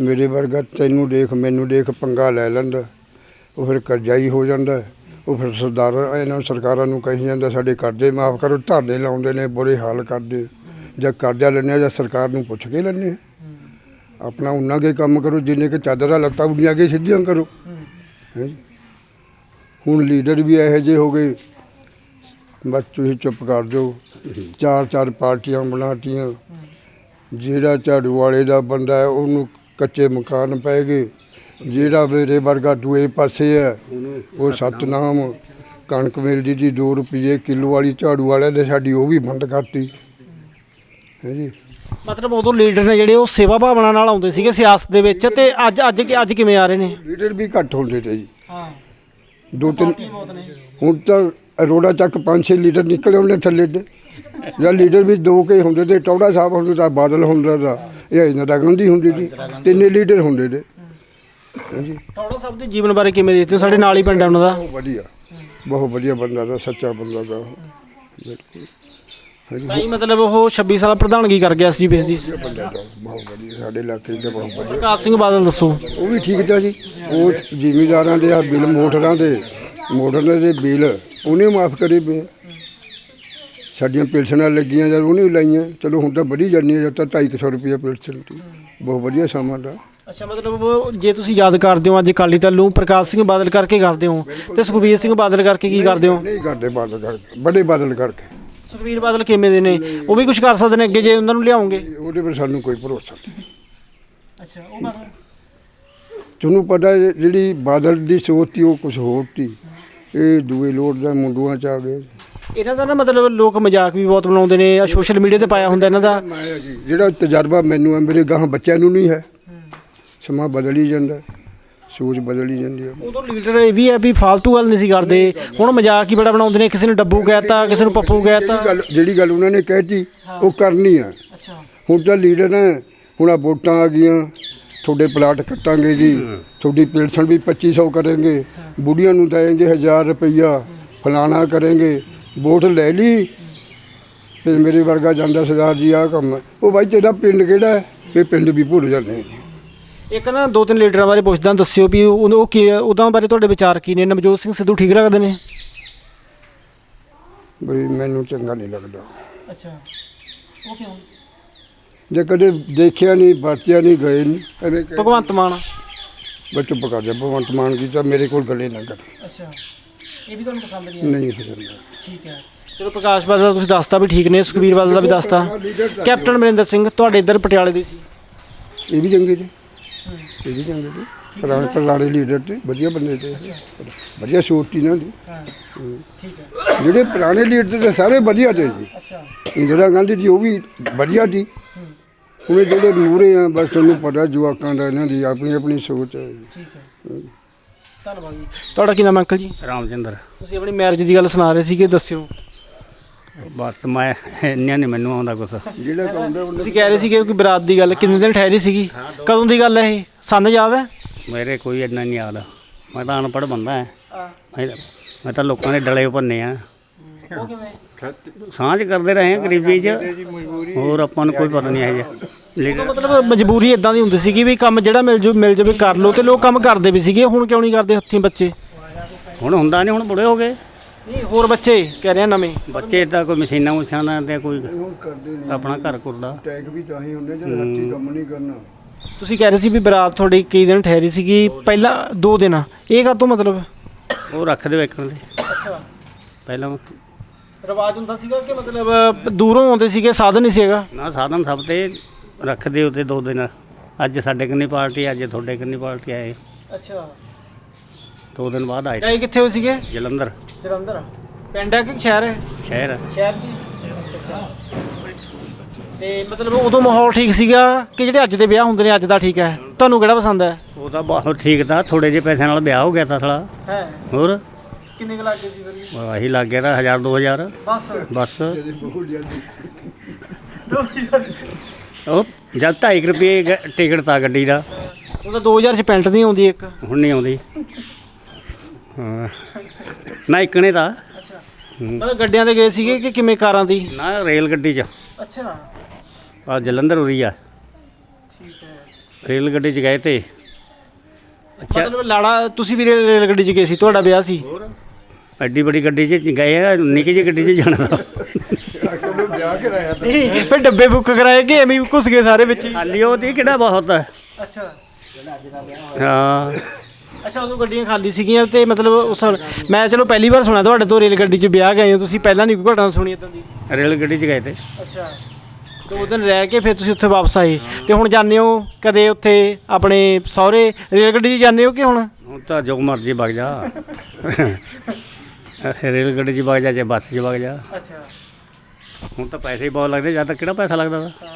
ਮੇਰੇ ਵਰਗਾ ਤੈਨੂੰ ਦੇਖ ਮੈਨੂੰ ਦੇਖ ਪੰਗਾ ਲੈ ਲੈਂਦਾ। ਉਹ ਫਿਰ ਕਰਜ਼ਾਈ ਹੋ ਜਾਂਦਾ। ਉਹ ਫਿਰ ਸਰਦਾਰਾਂ ਇਹਨਾਂ ਸਰਕਾਰਾਂ ਨੂੰ ਕਹੀ ਜਾਂਦਾ ਸਾਡੇ ਕਰਜ਼ੇ ਮਾਫ ਕਰੋ ਧਰਨੇ ਲਾਉਂਦੇ ਨੇ ਬੁਰੇ ਹਾਲ ਕਰਦੇ। ਜਾਂ ਕਰਜ਼ਾ ਲੈਂਦੇ ਹਾਂ ਜਾਂ ਸਰਕਾਰ ਨੂੰ ਪੁੱਛ ਕੇ ਲੈਂਦੇ ਹਾਂ। ਆਪਣਾ ਉਹਨਾਂ ਕੇ ਕੰਮ ਕਰੋ ਜਿੰਨੇ ਕਿ ਚਾਦਰਾਂ ਲੱਤਾਂ ਉੱਡੀਆਂ ਕੇ ਸਿੱਧੀਆਂ ਕਰੋ। ਹੈਂ ਜੀ। ਹੁਣ ਲੀਡਰ ਵੀ ਇਹੋ ਜਿਹੇ ਹੋ ਗਏ। ਬਸ ਤੁਸੀਂ ਚੁੱਪ ਕਰ ਜਾਓ। ਚਾਰ ਚਾਰ ਪਾਰਟੀਆਂ ਬਣਾਤੀਆਂ। ਜਿਹੜਾ ਝਾੜੂ ਵਾਲੇ ਦਾ ਬੰਦਾ ਹੈ, ਉਹਨੂੰ ਕੱਚੇ ਮਕਾਨ ਪੈ ਗਏ। ਜਿਹੜਾ ਮੇਰੇ ਵਰਗਾ ਦੂਏ ਪਾਸੇ ਹੈ, ਉਹ ਸਤਨਾਮ। ਕਣਕ ਮਿਲਦੀ ਸੀ 2 ਰੁਪਏ ਕਿਲੋ ਵਾਲੀ ਝਾੜੂ ਵਾਲਿਆਂ ਨੇ ਸਾਡੀ ਉਹ ਵੀ ਬੰਦ ਕਰਤੀ। ਹੈ ਜੀ ਮਤਲਬ ਉਦੋਂ ਲੀਡਰ ਨੇ ਜਿਹੜੇ ਉਹ ਸੇਵਾ ਭਾਵਨਾ ਨਾਲ ਆਉਂਦੇ ਸੀਗੇ ਸਿਆਸਤ ਦੇ ਵਿੱਚ ਤੇ ਅੱਜ ਅੱਜ ਅੱਜ ਕਿਵੇਂ ਆ ਰਹੇ ਨੇ? ਲੀਡਰ ਵੀ ਘੱਟ ਹੁੰਦੇ ਤੇ ਜੀ। ਹਾਂ। ਦੋ ਤਿੰਨ ਹੁਣ ਤਾਂ ਰੋੜਾ ਚੱਕ 5-6 ਲੀਡਰ ਨਿਕਲੇ ਉਹਨੇ ਥੱਲੇ ਤੇ। ਜਾਂ ਲੀਡਰ ਵੀ ਦੋ ਕੇ ਹੁੰਦੇ ਤੇ ਟੌੜਾ ਸਾਹਿਬ ਹੁੰਦੇ ਤਾਂ ਬਾਦਲ ਹੁੰਦਾ ਦਾ ਇਹ ਇੰਦਰਾ ਗਾਂਧੀ ਹੁੰਦੀ ਸੀ ਤਿੰਨੇ ਲੀਡਰ ਹੁੰਦੇ ਹਾਂਜੀ। ਟੌੜਾ ਸਾਹਿਬ ਦੇ ਜੀਵਨ ਬਾਰੇ ਕਿਵੇਂ ਦੇਖਦੇ ਹੋ? ਸਾਡੇ ਨਾਲ ਹੀ ਪਿੰਡ ਹੈ ਉਹਨਾਂ ਦਾ। ਬਹੁਤ ਵਧੀਆ। ਬਹੁਤ ਵਧੀਆ ਬੰਦਾ ਦਾ ਸੱਚਾ ਬੰਦਾ ਦਾ। ਬਿਲਕੁਲ। ਤਾਂ ਹੀ ਮਤਲਬ ਉਹ 26 ਸਾਲ ਪ੍ਰਧਾਨਗੀ ਕਰ ਗਿਆ ਸੀ ਬਿਸ ਦੀ ਬੰਦਾ ਦਾ ਬਹੁਤ ਵਧੀਆ ਸਾਡੇ ਇਲਾਕੇ 'ਚ ਬਹੁਤ ਵਧੀਆ। ਪ੍ਰਕਾਸ਼ ਸਿੰਘ ਬਾਦਲ ਦੱਸੋ। ਉਹ ਵੀ ਠੀਕ ਤਾਂ ਜੀ ਉਹ ਜ਼ਿਮੀਦਾਰਾਂ ਦੇ ਆ ਬਿੱਲ ਮੋਟਰਾਂ ਦੇ ਮੋਟਰਾਂ ਦੇ ਬਿੱਲ ਉਹਨੇ ਮਾਫ ਕਰੇ ਪਏ। ਸਾਡੀਆਂ ਪੈਨਸ਼ਨਾਂ ਲੱਗੀਆਂ ਜਦ ਉਹਨੇ ਲਾਈਆਂ। ਚਲੋ ਹੁਣ ਤਾਂ ਵਧੀ ਜਾਂਦੀਆਂ ਜਦ ਤਾਂ 250 ਰੁਪਏ ਪੈਨਸ਼ਨ ਦੀ ਬਹੁਤ ਵਧੀਆ ਸਮਾਂ ਦਾ ਅੱਛਾ ਮਤਲਬ ਉਹ ਜੇ ਤੁਸੀਂ ਯਾਦ ਕਰਦੇ ਹੋ ਅੱਜ ਅਕਾਲੀ ਦਲ ਨੂੰ ਪ੍ਰਕਾਸ਼ ਸਿੰਘ ਬਾਦਲ ਕਰਕੇ ਕਰਦੇ ਹੋ ਤੇ ਸੁਖਬੀਰ ਸਿੰਘ ਬਾਦਲ ਕਰਕੇ ਕੀ ਕਰਦੇ ਹੋ? ਨਹੀਂ ਕਰਦੇ ਬਾਦਲ ਕਰਕੇ ਬੜੇ ਬਾਦਲ ਕਰਕੇ। ਸੁਖਬੀਰ ਬਾਦਲ ਕਿਵੇਂ ਦੇ ਨੇ? ਉਹ ਵੀ ਕੁਝ ਕਰ ਸਕਦੇ ਨੇ ਅੱਗੇ ਜੇ ਉਹਨਾਂ ਨੂੰ ਲਿਆਉਂਗੇ। ਉਹਦੇ ਪਰ ਸਾਨੂੰ ਕੋਈ ਭਰੋਸਾ ਨਹੀਂ। ਅੱਛਾ ਉਹ ਬਾਦਲ? ਤੁਹਾਨੂੰ ਪਤਾ ਹੈ ਜਿਹੜੀ ਬਾਦਲ ਦੀ ਸੋਚ ਸੀ ਉਹ ਕੁਝ ਹੋਰ ਸੀ। ਇਹ ਦੂਏ ਲੋਟ ਦਾ ਮੁੰਡੂਆਂ ਚ ਆ ਗਏ। ਇਹਨਾਂ ਦਾ ਨਾ ਮਤਲਬ ਲੋਕ ਮਜ਼ਾਕ ਵੀ ਬਹੁਤ ਬਣਾਉਂਦੇ ਨੇ ਆ ਸੋਸ਼ਲ ਮੀਡੀਆ ਤੇ ਪਾਇਆ ਹੁੰਦਾ ਇਹਨਾਂ ਦਾ। ਮੈਂ ਆ ਜੀ ਜਿਹੜਾ ਤਜਰਬਾ ਮੈਨੂੰ ਹੈ ਮੇਰੇ ਗਾਂ ਬੱਚਿਆਂ ਨੂੰ ਨਹੀਂ ਹੈ। ਸਮਾਂ ਬਦਲ ਹੀ ਜਾਂਦਾ। ਸੋਚ ਬਦਲ ਹੀ ਜਾਂਦੀ ਹੈ ਉਦੋਂ ਲੀਡਰ ਇਹ ਵੀ ਹੈ ਵੀ ਫालतू ਗੱਲ ਨਹੀਂ ਸੀ ਕਰਦੇ। ਹੁਣ ਮਜ਼ਾਕ ਹੀ ਬੜਾ ਬਣਾਉਂਦੇ ਨੇ ਕਿਸੇ ਨੂੰ ਡੱਬੂ ਕਹਿਤਾ ਕਿਸੇ ਨੂੰ ਪੱਪੂ ਕਹਿਤਾ ਜਿਹੜੀ ਗੱਲ ਜਿਹੜੀ ਗੱਲ ਉਹਨਾਂ ਨੇ ਕਹਿਤੀ ਉਹ ਕਰਨੀ ਆ। ਅੱਛਾ। ਹੁਣ ਤਾਂ ਲੀਡਰ ਨੇ ਹੁਣ ਆ ਵੋਟਾਂ ਆ ਗਈਆਂ। ਤੁਹਾਡੇ ਪਲਾਟ ਕੱਟਾਂਗੇ ਜੀ। ਤੁਹਾਡੀ ਪੈਨਸ਼ਨ ਵੀ 2500 ਕਰਾਂਗੇ। ਬੁੜੀਆਂ ਨੂੰ ਦੇਣਗੇ 1000 ਰੁਪਈਆ। ਫਲਾਣਾ ਕਰਾਂਗੇ। ਵੋਟ ਲੈ ਲਈ। ਫਿਰ ਮੇਰੇ ਵਰਗਾ ਜਾਂਦਾ ਸਰਦਾਰ ਜੀ ਆ ਕੰਮ। ਹੈ। ਉਹ ਬਾਈ ਤੇਰਾ ਪਿੰਡ ਕਿਹੜਾ ਹੈ? ਇਹ ਪਿੰਡ ਵੀ ਭੁੱਲ ਜਾਂਦੇ ਨੇ। ਇੱਕ ਨਾ ਦੋ ਤਿੰਨ ਲੀਡਰਾਂ ਬਾਰੇ ਪੁੱਛਦਾ ਦੱਸਿਓ ਵੀ ਉਹ ਉਹ ਕੀ ਉਹਦਾਂ ਬਾਰੇ ਤੁਹਾਡੇ ਵਿਚਾਰ ਕੀ ਨੇ? ਨਵਜੋਤ ਸਿੰਘ ਸਿੱਧੂ ਠੀਕ ਲੱਗਦੇ ਨੇ? ਬਈ ਮੈਨੂੰ ਚੰਗਾ ਨਹੀਂ ਲੱਗਦਾ। ਅੱਛਾ। ਉਹ ਕਿਉਂ? ਜੇ ਕਦੇ ਦੇਖਿਆ ਨਹੀਂ ਵਰਤਿਆ ਨਹੀਂ ਗਏ ਨਹੀਂ ਐਵੇਂ ਭਗਵੰਤ ਮਾਨ। ਬਸ ਚੁੱਪ ਕਰ ਜਾ ਭਗਵੰਤ ਮਾਨ ਕੀ ਤਾਂ ਮੇਰੇ ਕੋਲ ਗੱਲੇ ਨਾ ਕਰ। ਅੱਛਾ। ਇਹ ਵੀ ਤੁਹਾਨੂੰ ਪਸੰਦ ਨਹੀਂ ਨਹੀਂ ਪਸੰਦ। ਠੀਕ ਹੈ। ਚਲੋ ਪ੍ਰਕਾਸ਼ ਬਾਦਲ ਦਾ ਤੁਸੀਂ ਦੱਸਤਾ ਵੀ ਠੀਕ ਨੇ ਸੁਖਬੀਰ ਬਾਦਲ ਦਾ ਵੀ ਦੱਸਤਾ। ਕੈਪਟਨ ਅਮਰਿੰਦਰ ਸਿੰਘ ਤੁਹਾਡੇ ਇੱਧਰ ਪਟਿਆਲੇ ਦੇ ਸੀ। ਇਹ ਵੀ ਚੰਗੇ ਜੀ। ਇਹ ਵੀ ਚੰਗੇ ਜੀ ਪੁਰਾਣੇ ਪੁਰਾਣੇ ਲੀਡਰ ਤੇ ਵਧੀਆ ਬੰਦੇ ਤੇ। ਵਧੀਆ ਸੋਚ ਸੀ ਇਹਨਾਂ ਦੀ ਠੀਕ ਹੈ। ਜਿਹੜੇ ਪੁਰਾਣੇ ਲੀਡਰ ਤੇ ਸਾਰੇ ਵਧੀਆ ਤੇ ਜੀ ਅੱਛਾ। ਇੰਦਰਾ ਗਾਂਧੀ ਜੀ ਉਹ ਵੀ ਵਧੀਆ ਸੀ। ਹੁਣ ਜਿਹੜੇ ਮੂਰੇ ਆ ਬਸ ਤੁਹਾਨੂੰ ਪਤਾ ਜਵਾਕਾਂ ਦਾ ਇਹਨਾਂ ਦੀ ਆਪਣੀ ਆਪਣੀ ਸੋਚ ਹੈ। ਠੀਕ ਹੈ। ਧੰਨਵਾਦ ਜੀ। ਤੁਹਾਡਾ ਕੀ ਨਾਮ ਅੰਕਲ ਜੀ? ਰਾਮਚੰਦਰ ਤੁਸੀਂ ਆਪਣੀ ਮੈਰਿਜ ਦੀ ਗੱਲ ਸੁਣਾ ਰਹੇ ਸੀਗੇ ਦੱਸਿਓ। ਬਸ ਮੈਂ ਇੰਨਾ ਨਹੀਂ ਮੈਨੂੰ ਆਉਂਦਾ ਕੁਛ। ਜਿਹੜਾ ਕਹਿੰਦਾ ਤੁਸੀਂ ਕਹਿ ਰਹੇ ਸੀਗੇ ਕਿ ਬਰਾਤ ਦੀ ਗੱਲ ਕਿੰਨੇ ਦਿਨ ਠਹਿਰੀ ਸੀਗੀ? ਕਦੋਂ ਦੀ ਗੱਲ ਹੈ ਇਹ? ਸਾਨੂੰ ਯਾਦ ਹੈ? ਮੇਰੇ ਕੋਈ ਇੰਨਾ ਨਹੀਂ ਯਾਦ। ਮੈਂ ਤਾਂ ਅਨਪੜ੍ਹ ਬੰਦਾ ਹਾਂ। ਮੈਂ ਤਾਂ- ਮੈਂ ਤਾਂ ਲੋਕਾਂ ਦੇ ਡਲੇ ਭੰਨੇ ਆ। ਉਹ ਕਿਵੇਂ? ਸਾਂਝ ਕਰਦੇ ਰਹੇ ਆ ਗਰੀਬੀ 'ਚ। ਹੋਰ ਆਪਾਂ ਨੂੰ ਕੋਈ ਪਤਾ ਨਹੀਂ ਹੈ ਜੀ ਲੀਡਰ ਮਤਲਬ ਮਜਬੂਰੀ ਇਦਾਂ ਦੀ ਹੁੰਦੀ ਸੀਗੀ ਵੀ ਕੰਮ ਜਿਹੜਾ ਮਿਲ ਜੂ ਮਿਲ ਜਾਵੇ ਕਰ ਲਓ ਤੇ ਲੋਕ ਕੰਮ ਕਰਦੇ ਵੀ ਸੀਗੇ। ਹੁਣ ਕਿਉਂ ਨਹੀਂ ਕਰਦੇ ਹੱਥੀਂ ਬੱਚੇ? ਹੁਣ ਹੁੰਦਾ ਨਹੀਂ ਹੁਣ ਬੁੜੇ ਹੋ ਗਏ। ਨਹੀਂ ਹੋਰ ਬੱਚੇ ਕਹਿ ਰਹੇ ਆ ਨਵੇਂ? ਬੱਚੇ ਤਾਂ ਕੋਈ ਮਸ਼ੀਨਾਂ ਮੁਸ਼ਾਨਾਂ ਤੇ ਕੋਈ ਹੁਣ ਕਰਦੇ ਨੇ ਆਪਣਾ ਘਰ ਕੁਰਦਾ ਟੈਗ ਵੀ ਤਾਂ ਹੀ ਹੁੰਦੇ ਜਿਹੜੇ ਹੱਥੀ ਕੰਮ ਨਹੀਂ ਕਰਨਾ। ਤੁਸੀਂ ਕਹਿ ਰਹੇ ਸੀ ਵੀ ਬਰਾਤ ਤੁਹਾਡੀ ਕਈ ਦਿਨ ਠਹਿਰੀ ਸੀਗੀ ਪਹਿਲਾਂ ਦੋ ਦਿਨ। ਇਹ ਕਾਹਤੋਂ ਮਤਲਬ? ਉਹ ਰੱਖਦੇ ਵੇਖਣ ਦੇ। ਅੱਛਾ। ਪਹਿਲਾਂ ਰਿਵਾਜ ਹੁੰਦਾ ਸੀਗਾ ਕਿ ਮਤਲਬ ਦੂਰੋਂ ਆਉਂਦੇ ਸੀਗੇ ਸਾਧਨ ਨਹੀਂ ਸੀਗਾ? ਨਾ ਸਾਧਨ ਸਭ ਤੇ ਰੱਖਦੇ ਉਤੇ ਦੋ ਦਿਨ। ਅੱਜ ਸਾਡੇ ਕਿੰਨੀ ਪਾਰਟੀ ਅੱਜ ਤੁਹਾਡੇ ਕਿੰਨੀ ਪਾਰਟੀ ਆਏ। ਅੱਛਾ। ਦੋ ਦਿਨ ਬਾਅਦ ਆਏ। ਗਏ ਕਿੱਥੇ ਹੋਏ ਸੀਗੇ? ਜਲੰਧਰ। ਜਲੰਧਰ। ਪਿੰਡ ਹੈ ਕਿ ਸ਼ਹਿਰ? ਹੈ ਸ਼ਹਿਰ ਸ਼ਹਿਰ ਜੀ ਅੱਛਾ ਅੱਛਾ। ਤੇ ਮਤਲਬ ਉਦੋਂ ਮਾਹੌਲ ਠੀਕ ਸੀਗਾ ਕਿ ਜਿਹੜੇ ਅੱਜ ਦੇ ਵਿਆਹ ਹੁੰਦੇ ਨੇ ਅੱਜ ਦਾ ਠੀਕ ਹੈ? ਤੁਹਾਨੂੰ ਕਿਹੜਾ ਪਸੰਦ ਹੈ? ਉਹ ਤਾਂ ਬਹੁਤ ਠੀਕ ਤਾਂ ਥੋੜੇ ਜਿਹੇ ਪੈਸਿਆਂ ਨਾਲ ਵਿਆਹ ਹੋ ਗਿਆ ਤਾਂ ਸਾਲਾ। ਹੈ। ਹੋਰ? ਕਿੰਨੇ ਕੁ ਲੱਗ ਗਏ ਸੀ ਫਿਰ? ਆਹੀ ਲੱਗ ਗਿਆ ਤਾਂ 1000 2000 ਬਸ। ਬਸ। ਬਹੁਤ ਜਲਦੀ ਉਹ ਜਦ 2.5 ਰੁਪਏ ਗ- ਟਿਕਟ ਤਾਂ ਗੱਡੀ ਦਾ। ਉਹ ਤਾਂ 2000 ਚ ਪੈਂਟ ਨਹੀਂ ਆਉਂਦੀ ਇੱਕ। ਹੁਣ ਨਹੀਂ ਆਉਂਦੀ। ਹਾਂ। ਨਾ ਇਕਣੇ ਦਾ। ਮਤਲਬ ਗੱਡੀਆਂ ਤੇ ਗਏ ਸੀਗੇ ਕਿ ਕਿਵੇਂ ਕਾਰਾਂ ਦੀ? ਨਾ ਰੇਲ ਗੱਡੀ 'ਚ। ਅੱਛਾ। ਆ ਜਲੰਧਰ ਉਰੀ ਆ। ਠੀਕ ਹੈ। ਰੇਲ ਗੱਡੀ 'ਚ ਗਏ ਤੇ। ਅੱਛਾ। ਮਤਲਬ ਲਾੜਾ ਤੁਸੀਂ ਵੀ ਰੇਲ ਰੇਲ ਗੱਡੀ 'ਚ ਗਏ ਸੀ ਤੁਹਾਡਾ ਵਿਆਹ ਸੀ? ਐਡੀ ਬੜੀ ਗੱਡੀ 'ਚ ਗਏ ਆ ਨਿੱਕੀ ਜਿਹੀ ਗੱਡੀ 'ਚ ਜਾਣਾ। ਵਿਆਹ ਕਰਾਇਆ ਨਹੀਂ ਫਿਰ ਡੱਬੇ ਬੁੱਕ ਕਰਾਏ ਕਿ ਐਵੇਂ ਹੀ ਘੁਸ ਗਏ ਸਾਰੇ ਵਿੱਚ ਹੀ? ਖਾਲੀ ਉਹਦੀ ਕਿਹੜਾ ਬਹੁਤ ਹੈ ਅੱਛਾ। ਹਾਂ। ਅੱਛਾ ਉਦੋਂ ਗੱਡੀਆਂ ਖਾਲੀ ਸੀਗੀਆਂ ਤੇ ਮਤਲਬ ਉਸ ਮੈਂ ਚਲੋ ਪਹਿਲੀ ਵਾਰ ਸੁਣਿਆ ਤੁਹਾਡੇ ਤੋਂ ਰੇਲ ਗੱਡੀ 'ਚ ਵਿਆਹ ਗਏ ਹੋ ਤੁਸੀਂ ਪਹਿਲਾਂ ਨਹੀਂ ਕੋਈ ਘਟਨਾ ਸੁਣੀ ਇਦਾਂ ਦੀ? ਰੇਲ ਗੱਡੀ 'ਚ ਗਏ ਤੇ। ਅੱਛਾ। ਦੋ ਦਿਨ ਰਹਿ ਕੇ ਫਿਰ ਤੁਸੀਂ ਉੱਥੇ ਵਾਪਸ ਆਏ। ਤੇ ਹੁਣ ਜਾਂਦੇ ਹੋ ਕਦੇ ਉੱਥੇ ਆਪਣੇ ਸਹੁਰੇ ਰੇਲ ਗੱਡੀ 'ਚ ਜਾਂਦੇ ਹੋ ਕਿ ਹੁਣ? ਹੁਣ ਤਾਂ ਜੋ ਮਰਜ਼ੀ ਵਗ ਜਾ। ਰੇਲ ਗੱਡੀ 'ਚ ਵਗ ਜਾ ਜਾਂ ਬੱਸ 'ਚ ਵਗ ਜਾ। ਅੱਛਾ। ਹੁਣ ਤਾਂ ਪੈਸੇ ਹੀ ਬਹੁਤ ਲੱਗਦੇ ਜਦ ਤੱਕ ਕਿਹੜਾ ਪੈਸਾ ਲੱਗਦਾ ਤਾ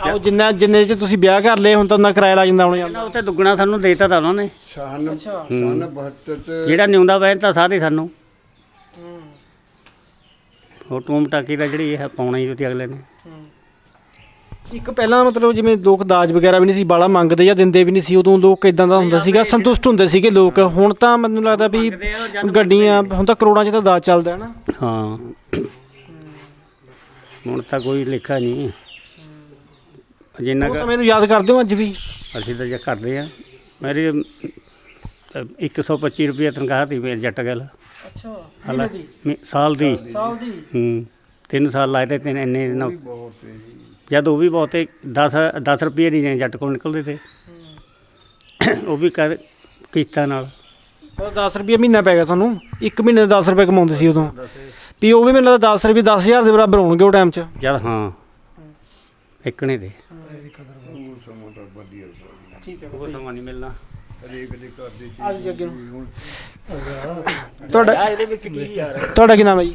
ਆਓ ਜਿੰਨਾ ਜਿੰਨੇ 'ਚ ਤੁਸੀਂ ਵਿਆਹ ਕਰ ਲਏ ਹੁਣ ਤਾਂ ਉਹਨਾਂ ਕਿਰਾਇਆ ਲੱਗ ਜਾਂਦਾ ਹੁਣ ਜਾਂਦਾ ਨਾ ਉੱਤੇ ਦੁੱਗਣਾ ਸਾਨੂੰ ਦੇਤਾ ਤਾਂ ਉਹਨਾਂ ਨੇ। ਸਾਨ ਸਾਨ 72 ਤੇ ਜਿਹੜਾ ਨਿਉਂਦਾ ਵੈਨ ਤਾਂ ਸਾਰੇ ਸਾਨੂੰ। ਉਹ ਟੂਮ ਟਾਕੀ ਦਾ ਜਿਹੜੀ ਇਹ ਪਾਉਣਾ ਹੀ ਉੱਤੇ ਅਗਲੇ ਨੇ। ਇੱਕ ਪਹਿਲਾਂ ਮਤਲਬ ਜਿਵੇਂ ਲੋਕ ਦਾਜ ਵਗੈਰਾ ਵੀ ਨਹੀਂ ਸੀ ਬਾਲਾ ਮੰਗਦੇ ਜਾਂ ਦਿੰਦੇ ਵੀ ਨਹੀਂ ਸੀ ਉਦੋਂ ਲੋਕ ਇਦਾਂ ਦਾ ਹੁੰਦਾ ਸੀਗਾ ਸੰਤੁਸ਼ਟ ਹੁੰਦੇ ਸੀਗੇ ਲੋਕ। ਹੁਣ ਤਾਂ ਮੈਨੂੰ ਲੱਗਦਾ ਵੀ ਗੱਡੀਆਂ ਹੁਣ ਤਾਂ ਕਰੋੜਾਂ 'ਚ ਤਾਂ ਦਾਜ ਚੱਲਦਾ ਹੈ ਨਾ। ਹਾਂ। ਹੁਣ ਤਾਂ ਕੋਈ ਲਿਖਾ ਨਹੀਂ। ਜਿੰਨਾ ਉਸ ਕੁ ਸਮੇਂ ਨੂੰ ਯਾਦ ਕਰਦੇ ਹੋ ਅੱਜ ਵੀ? ਅਸੀਂ ਤਾਂ ਜੇ ਕਰਦੇ ਆ ਮੇਰੀ ਅਮ, ਅ, 125 ਰੁਪਏ ਤਨਖਾਹ ਦੀ ਮੇਲ ਜੱਟ ਗੱਲ। ਅੱਛਾ ਹਾਲਾ ਮੀ- ਸਾਲ ਦੀ। ਸਾਲ ਦੀ? ਹੂੰ। ਤਿੰਨ ਸਾਲ ਲਾਏ ਤੇ ਤਿੰਨ ਇੰਨੇ ਨਾ ਜਦ ਉਹ ਵੀ ਬਹੁਤੇ 10 10 ਰੁਪਏ ਨਹੀਂ ਨੇ ਜੱਟ ਕੋਲ ਨਿਕਲਦੇ ਤੇ। ਉਹ ਵੀ ਕਰ ਕੀਤਾ ਨਾਲ। ਉਹ 10 ਰੁਪਏ ਮਹੀਨਾ ਪੈ ਗਿਆ ਤੁਹਾਨੂੰ ਇੱਕ ਮਹੀਨੇ ਦੇ 10 ਰੁਪਏ ਕਮਾਉਂਦੇ ਸੀ ਉਦੋਂ। ਵੀ ਉਹ ਵੀ ਮੈਨੂੰ ਲੱਗਦਾ 10 ਰੁਪਏ 10000 ਦੇ ਬਰਾਬਰ ਹੋਣਗੇ ਉਹ ਟਾਈਮ 'ਚ। ਜਦ ਹਾਂ। ਇੱਕਣੇ ਦੇ। ਠੀਕ ਹੈ। ਉਹ ਸਮਾਂ ਨਹੀਂ ਮਿਲਣਾ। ਅੱਜ ਜੱਗੇ ਨੂੰ ਤੁਹਾਡਾ ਇਹਦੇ ਵਿੱਚ ਕੀ ਯਾਰ? ਤੁਹਾਡਾ ਕੀ ਨਾਮ ਹੈ ਜੀ?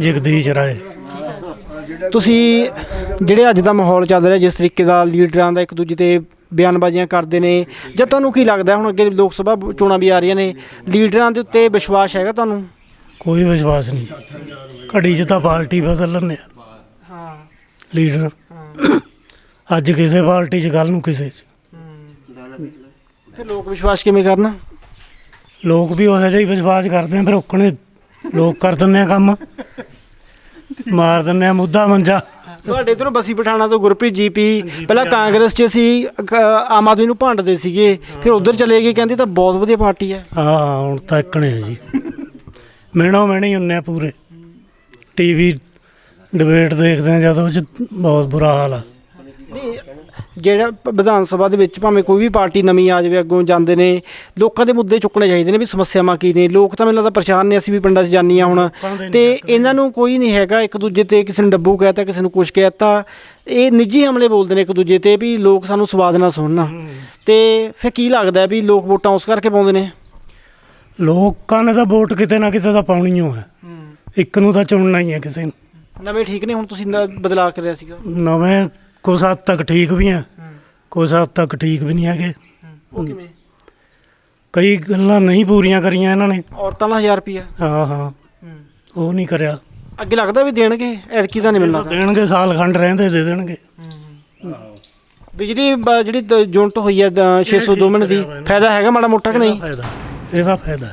ਜਗਦੀਸ਼ ਰਾਏ। ਤੁਸੀਂ ਜਿਹੜੇ ਅੱਜ ਦਾ ਮਾਹੌਲ ਚੱਲ ਰਿਹਾ ਜਿਸ ਤਰੀਕੇ ਦਾ ਲੀਡਰਾਂ ਦਾ ਇੱਕ ਦੂਜੇ ਤੇ ਬਿਆਨਬਾਜ਼ੀਆਂ ਕਰਦੇ ਨੇ ਜਾਂ ਤੁਹਾਨੂੰ ਕੀ ਲੱਗਦਾ ਹੁਣ ਅੱਗੇ ਲੋਕ ਸਭਾ ਚੋਣਾਂ ਵੀ ਆ ਰਹੀਆਂ ਨੇ ਲੀਡਰਾਂ ਦੇ ਉੱਤੇ ਵਿਸ਼ਵਾਸ ਹੈਗਾ ਤੁਹਾਨੂੰ? ਕੋਈ ਵਿਸ਼ਵਾਸ ਨਹੀਂ। ਘੜੀ 'ਚ ਤਾਂ ਪਾਰਟੀ ਬਦਲ ਲੈਂਦੇ ਹਾਂ। ਲੀਡਰ। ਅੱਜ ਕਿਸੇ ਪਾਰਟੀ 'ਚ ਗੱਲ ਨੂੰ ਕਿਸੇ 'ਚ। ਫਿਰ ਲੋਕ ਵਿਸ਼ਵਾਸ ਕਿਵੇਂ ਕਰਨ? ਲੋਕ ਵੀ ਉਹੋ ਜਿਹਾ ਹੀ ਵਿਸ਼ਵਾਸ ਕਰਦੇ ਆ ਫਿਰ ਉਕਣੇ ਲੋਕ ਕਰ ਦਿੰਦੇ ਆ ਕੰਮ। ਮਾਰ ਦਿੰਦੇ ਆ ਮੁੱਦਾ ਮੰਜਾ। ਤੁਹਾਡੇ ਇਧਰੋਂ ਬਸੀ ਪਠਾਣਾ ਤੋਂ ਗੁਰਪ੍ਰੀਤ ਜੀਪੀ ਪਹਿਲਾਂ ਕਾਂਗਰਸ 'ਚ ਸੀ ਅਕ- ਆਮ ਆਦਮੀ ਨੂੰ ਭੰਡਦੇ ਸੀਗੇ ਫਿਰ ਉਧਰ ਚਲੇ ਗਏ ਕਹਿੰਦੇ ਤਾਂ ਬਹੁਤ ਵਧੀਆ ਪਾਰਟੀ ਹੈ। ਹਾਂ ਹੁਣ ਤਾਂ ਇਕਣੇ ਆ ਜੀ। ਮਿਹਣੋ ਮਿਹਣੇ ਹੀ ਹੁੰਨੇ ਆ ਪੂਰੇ। ਟੀਵੀ ਡਿਬੇਟ ਦੇਖਦੇ ਆ ਜਦੋਂ ਉਹ 'ਚ ਬਹੁਤ ਬੁਰਾ ਹਾਲ ਆ। ਨਹੀਂ ਜਿਹੜਾ ਵਿਧਾਨ ਸਭਾ ਦੇ ਵਿੱਚ ਭਾਵੇਂ ਕੋਈ ਵੀ ਪਾਰਟੀ ਨਵੀਂ ਆ ਜਾਵੇ ਅੱਗੋਂ ਜਾਂਦੇ ਨੇ ਲੋਕਾਂ ਦੇ ਮੁੱਦੇ ਚੁੱਕਣੇ ਚਾਹੀਦੇ ਨੇ ਵੀ ਸਮੱਸਿਆਵਾਂ ਕੀ ਨੇ। ਲੋਕ ਤਾਂ ਮੈਨੂੰ ਲੱਗਦਾ ਪਰੇਸ਼ਾਨ ਨੇ ਅਸੀਂ ਵੀ ਪਿੰਡਾਂ 'ਚ ਜਾਨੀ ਆ ਹੁਣ। ਤੇ ਇਹਨਾਂ ਨੂੰ ਕੋਈ ਨਹੀਂ ਹੈਗਾ ਇੱਕ ਦੂਜੇ ਤੇ ਕਿਸੇ ਨੂੰ ਡੱਬੂ ਕਹਿਤਾ ਕਿਸੇ ਨੂੰ ਕੁਛ ਕਹਿਤਾ। ਇਹ ਨਿੱਜੀ ਹਮਲੇ ਬੋਲਦੇ ਨੇ ਇੱਕ ਦੂਜੇ ਤੇ ਵੀ ਲੋਕ ਸਾਨੂੰ ਸਵਾਦ ਨਾਲ ਸੁਣਨ। ਤੇ ਫਿਰ ਕੀ ਲੱਗਦਾ ਵੀ ਲੋਕ ਵੋਟਾਂ ਉਸ ਕਰਕੇ ਪਾਉਂਦੇ ਨੇ? ਲੋਕਾਂ ਨੇ ਤਾਂ ਵੋਟ ਕਿਤੇ ਨਾ ਕਿਤੇ ਤਾਂ ਪਾਉਣੀ ਓ ਹੈ। ਇੱਕ ਨੂੰ ਤਾਂ ਚੁਣਨਾ ਹੀ ਹੈ ਕਿਸੇ ਨੂੰ। ਨਵੇਂ ਠੀਕ ਨੇ ਹੁਣ ਤੁਸੀਂ ਬਦਲਾਅ ਕਰਿਆ ਸੀਗਾ। ਨਵੇਂ ਕੁਛ ਹੱਦ ਤੱਕ ਠੀਕ ਵੀ ਆ ਕੁਛ ਹੱਦ ਤੱਕ ਠੀਕ ਵੀ ਨਹੀਂ ਹੈਗੇ। ਉਹ ਕਿਵੇਂ? ਕਈ ਗੱਲਾਂ ਨਹੀਂ ਪੂਰੀਆਂ ਕਰੀਆਂ ਇਹਨਾਂ ਨੇ। ਔਰਤਾਂ ਦਾ 1000 ਰੁਪਿਆ ਹਾਂ ਹਾਂ। ਉਹ ਨਹੀਂ ਕਰਿਆ। ਅੱਗੇ ਲੱਗਦਾ ਵੀ ਦੇਣਗੇ ਐਤਕੀ ਤਾਂ ਨਹੀਂ ਮਿਲਣਾ। ਦੇਣਗੇ ਸਾਲ ਖੰਡ ਰਹਿੰਦੇ ਦੇ ਦੇਣਗੇ। ਬਿਜਲੀ ਜਿਹੜੀ ਯੂਨਿਟ ਹੋਈ ਹੈ ਦ- 602 ਮਿੰਟ ਦੀ ਫਾਇਦਾ ਹੈਗਾ ਮਾੜਾ ਮੋਟਾ ਕਿ ਨਹੀਂ? ਫਾਇਦਾ ਇਹਦਾ ਫਾਇਦਾ।